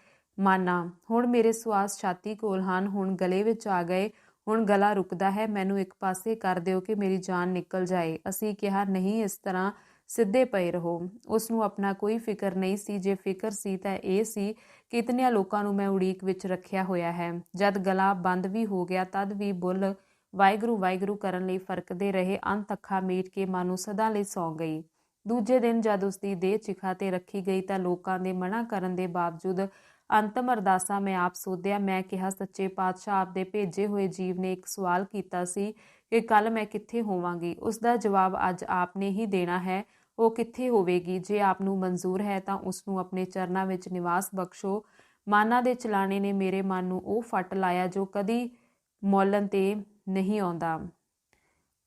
ਮਾਨਾ, ਹੁਣ ਮੇਰੇ ਸਵਾਸ ਛਾਤੀ ਕੋਲ ਹਨ, ਹੁਣ ਗਲੇ ਵਿੱਚ ਆ ਗਏ, ਹੁਣ ਗਲਾ ਰੁਕਦਾ ਹੈ। ਮੈਨੂੰ ਇੱਕ ਪਾਸੇ ਕਰ ਦਿਓ ਕਿ ਮੇਰੀ ਜਾਨ ਨਿਕਲ ਜਾਏ। ਅਸੀਂ ਕਿਹਾ, ਨਹੀਂ, ਇਸ ਤਰ੍ਹਾਂ ਸਿੱਧੇ ਪਏ ਰਹੋ। ਉਸ ਨੂੰ ਆਪਣਾ ਕੋਈ ਫਿਕਰ ਨਹੀਂ ਸੀ। ਜੇ ਫਿਕਰ ਸੀ ਤਾਂ ਇਹ ਸੀ ਕਿ ਇਤਨਿਆਂ ਲੋਕਾਂ ਨੂੰ ਮੈਂ ਉਡੀਕ ਵਿੱਚ ਰੱਖਿਆ ਹੋਇਆ ਹੈ। ਜਦ ਗਲਾ ਬੰਦ ਵੀ ਹੋ ਗਿਆ, ਤਦ ਵੀ ਬੁੱਲ ਵਾਹਿਗੁਰੂ ਵਾਹਿਗੁਰੂ ਕਰਨ ਲਈ ਫਰਕਦੇ ਰਹੇ। ਅੰਤ ਅੱਖਾਂ ਮੀਟ ਕੇ ਮਨ ਨੂੰ ਸਦਾ ਲਈ ਸੌਂ ਗਈ। ਦੂਜੇ ਦਿਨ ਜਦ ਉਸ ਦੀ ਦੇਹ ਚਿਖਾ ਤੇ ਰੱਖੀ ਗਈ ਤਾਂ ਲੋਕਾਂ ਦੇ ਮਨਾ ਕਰਨ ਦੇ ਬਾਵਜੂਦ ਅੰਤਮ ਅਰਦਾਸਾਂ ਮੈਂ ਆਪ ਸੋਧਿਆ। ਮੈਂ ਕਿਹਾ, ਸੱਚੇ ਪਾਤਸ਼ਾਹ, ਆਪ ਦੇ ਭੇਜੇ ਹੋਏ ਜੀਵ ਨੇ ਇੱਕ ਸਵਾਲ ਕੀਤਾ ਸੀ ਕਿ ਕੱਲ ਮੈਂ ਕਿੱਥੇ ਹੋਵਾਂਗੀ? ਉਸ ਦਾ ਜਵਾਬ ਅੱਜ ਆਪ ਨੇ ਹੀ ਦੇਣਾ ਹੈ। ਉਹ ਕਿੱਥੇ ਹੋਵੇਗੀ? ਜੇ ਆਪ ਨੂੰ ਮਨਜ਼ੂਰ ਹੈ ਤਾਂ ਉਸ ਨੂੰ ਆਪਣੇ ਚਰਨਾਂ ਵਿੱਚ ਨਿਵਾਸ ਬਖਸ਼ੋ। ਮਾਨਾ ਦੇ ਚਲਾਣੇ ਨੇ ਮੇਰੇ ਮਨ ਨੂੰ ਉਹ ਫੱਟ ਲਾਇਆ ਜੋ ਕਦੀ ਮੌਲਨ ਤੇ ਨਹੀਂ ਆਉਂਦਾ।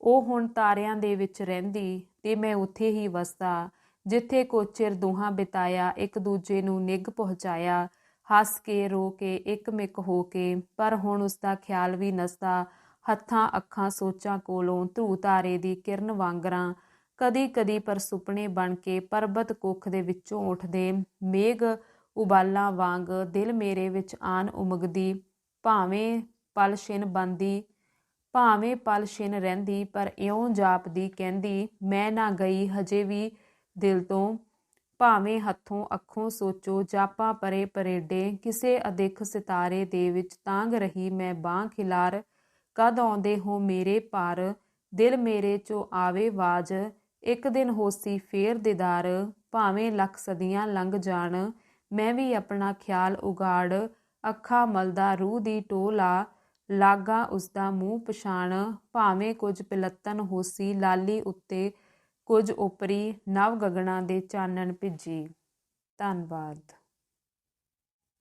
ਉਹ ਹੁਣ ਤਾਰਿਆਂ ਦੇ ਵਿੱਚ ਰਹਿੰਦੀ ਤੇ ਮੈਂ ਉੱਥੇ ਹੀ ਵਸਦਾ, ਜਿੱਥੇ ਕੁਝ ਦੋਹਾਂ ਬਿਤਾਇਆ, ਇੱਕ ਦੂਜੇ ਨੂੰ ਨਿੱਘ ਪਹੁੰਚਾਇਆ, ਹੱਸ ਕੇ, ਰੋ ਕੇ ਇੱਕ ਇੱਕਮਿਕ ਹੋ ਕੇ, ਪਰ ਹੁਣ ਉਸ ਦਾ ਖਿਆਲ ਵੀ ਨਸਦਾ। ਹੱਥਾਂ, ਅੱਖਾਂ, ਸੋਚਾਂ ਕੋਲੋਂ ਧੂ ਤਾਰੇ ਦੀ ਕਿਰਨ ਵਾਂਗਰਾਂ ਕਦੀ ਕਦੀ ਪਰ ਸੁਪਨੇ ਬਣ ਕੇ ਪਰਬਤ ਕੁੱਖ ਦੇ ਵਿੱਚੋਂ ਉੱਠਦੇ ਮੇਘ ਉਬਾਲਾਂ ਵਾਂਗ ਦਿਲ ਮੇਰੇ ਵਿੱਚ ਆਨ ਉਮਗਦੀ, ਭਾਵੇਂ ਪਲ ਛਿਨ ਬੰਦੀ ਭਾਵੇਂ ਪਲ ਛਿਨ ਰਹਿੰਦੀ, ਪਰ ਇਉਂ ਜਾਪਦੀ ਕਹਿੰਦੀ, ਮੈਂ ਨਾ ਗਈ ਹਜੇ ਵੀ ਦਿਲ ਤੋਂ, ਭਾਵੇਂ ਹੱਥੋਂ ਅੱਖੋਂ ਸੋਚੋ ਜਾਪਾਂ ਪਰੇ ਪਰੇਡੇ, ਕਿਸੇ ਅਦਿੱਖ ਸਿਤਾਰੇ ਦੇ ਵਿੱਚ ਤਾਂਗ ਰਹੀ ਮੈਂ ਬਾਹ ਖਿਲਾਰ, ਕਦ ਆਉਂਦੇ ਹੋ ਮੇਰੇ ਪਰ ਦਿਲ ਮੇਰੇ ਚੋਂ ਆਵੇ ਬਾਜ ਇੱਕ ਦਿਨ ਹੋਸੀ ਫੇਰ ਦੀਦਾਰ, ਭਾਵੇਂ ਲੱਖ ਸਦੀਆਂ ਲੰਘ ਜਾਣ, ਮੈਂ ਵੀ ਆਪਣਾ ਖਿਆਲ ਉਗਾੜ, ਅੱਖਾਂ ਮਲਦਾ ਰੂਹ ਦੀ ਟੋਲਾ ਲਾਗਾ ਉਸ ਦਾ ਮੂੰਹ ਪਛਾਣ, ਭਾਵੇਂ ਕੁਝ ਪਿਲੱਤਨ ਹੋਸੀ ਲਾਲੀ ਉੱਤੇ, ਕੁਝ ਉਪਰੀ ਨਵ ਗਗਣਾ ਦੇ ਚਾਨਣ ਭਿੱਜੀ। ਧੰਨਵਾਦ।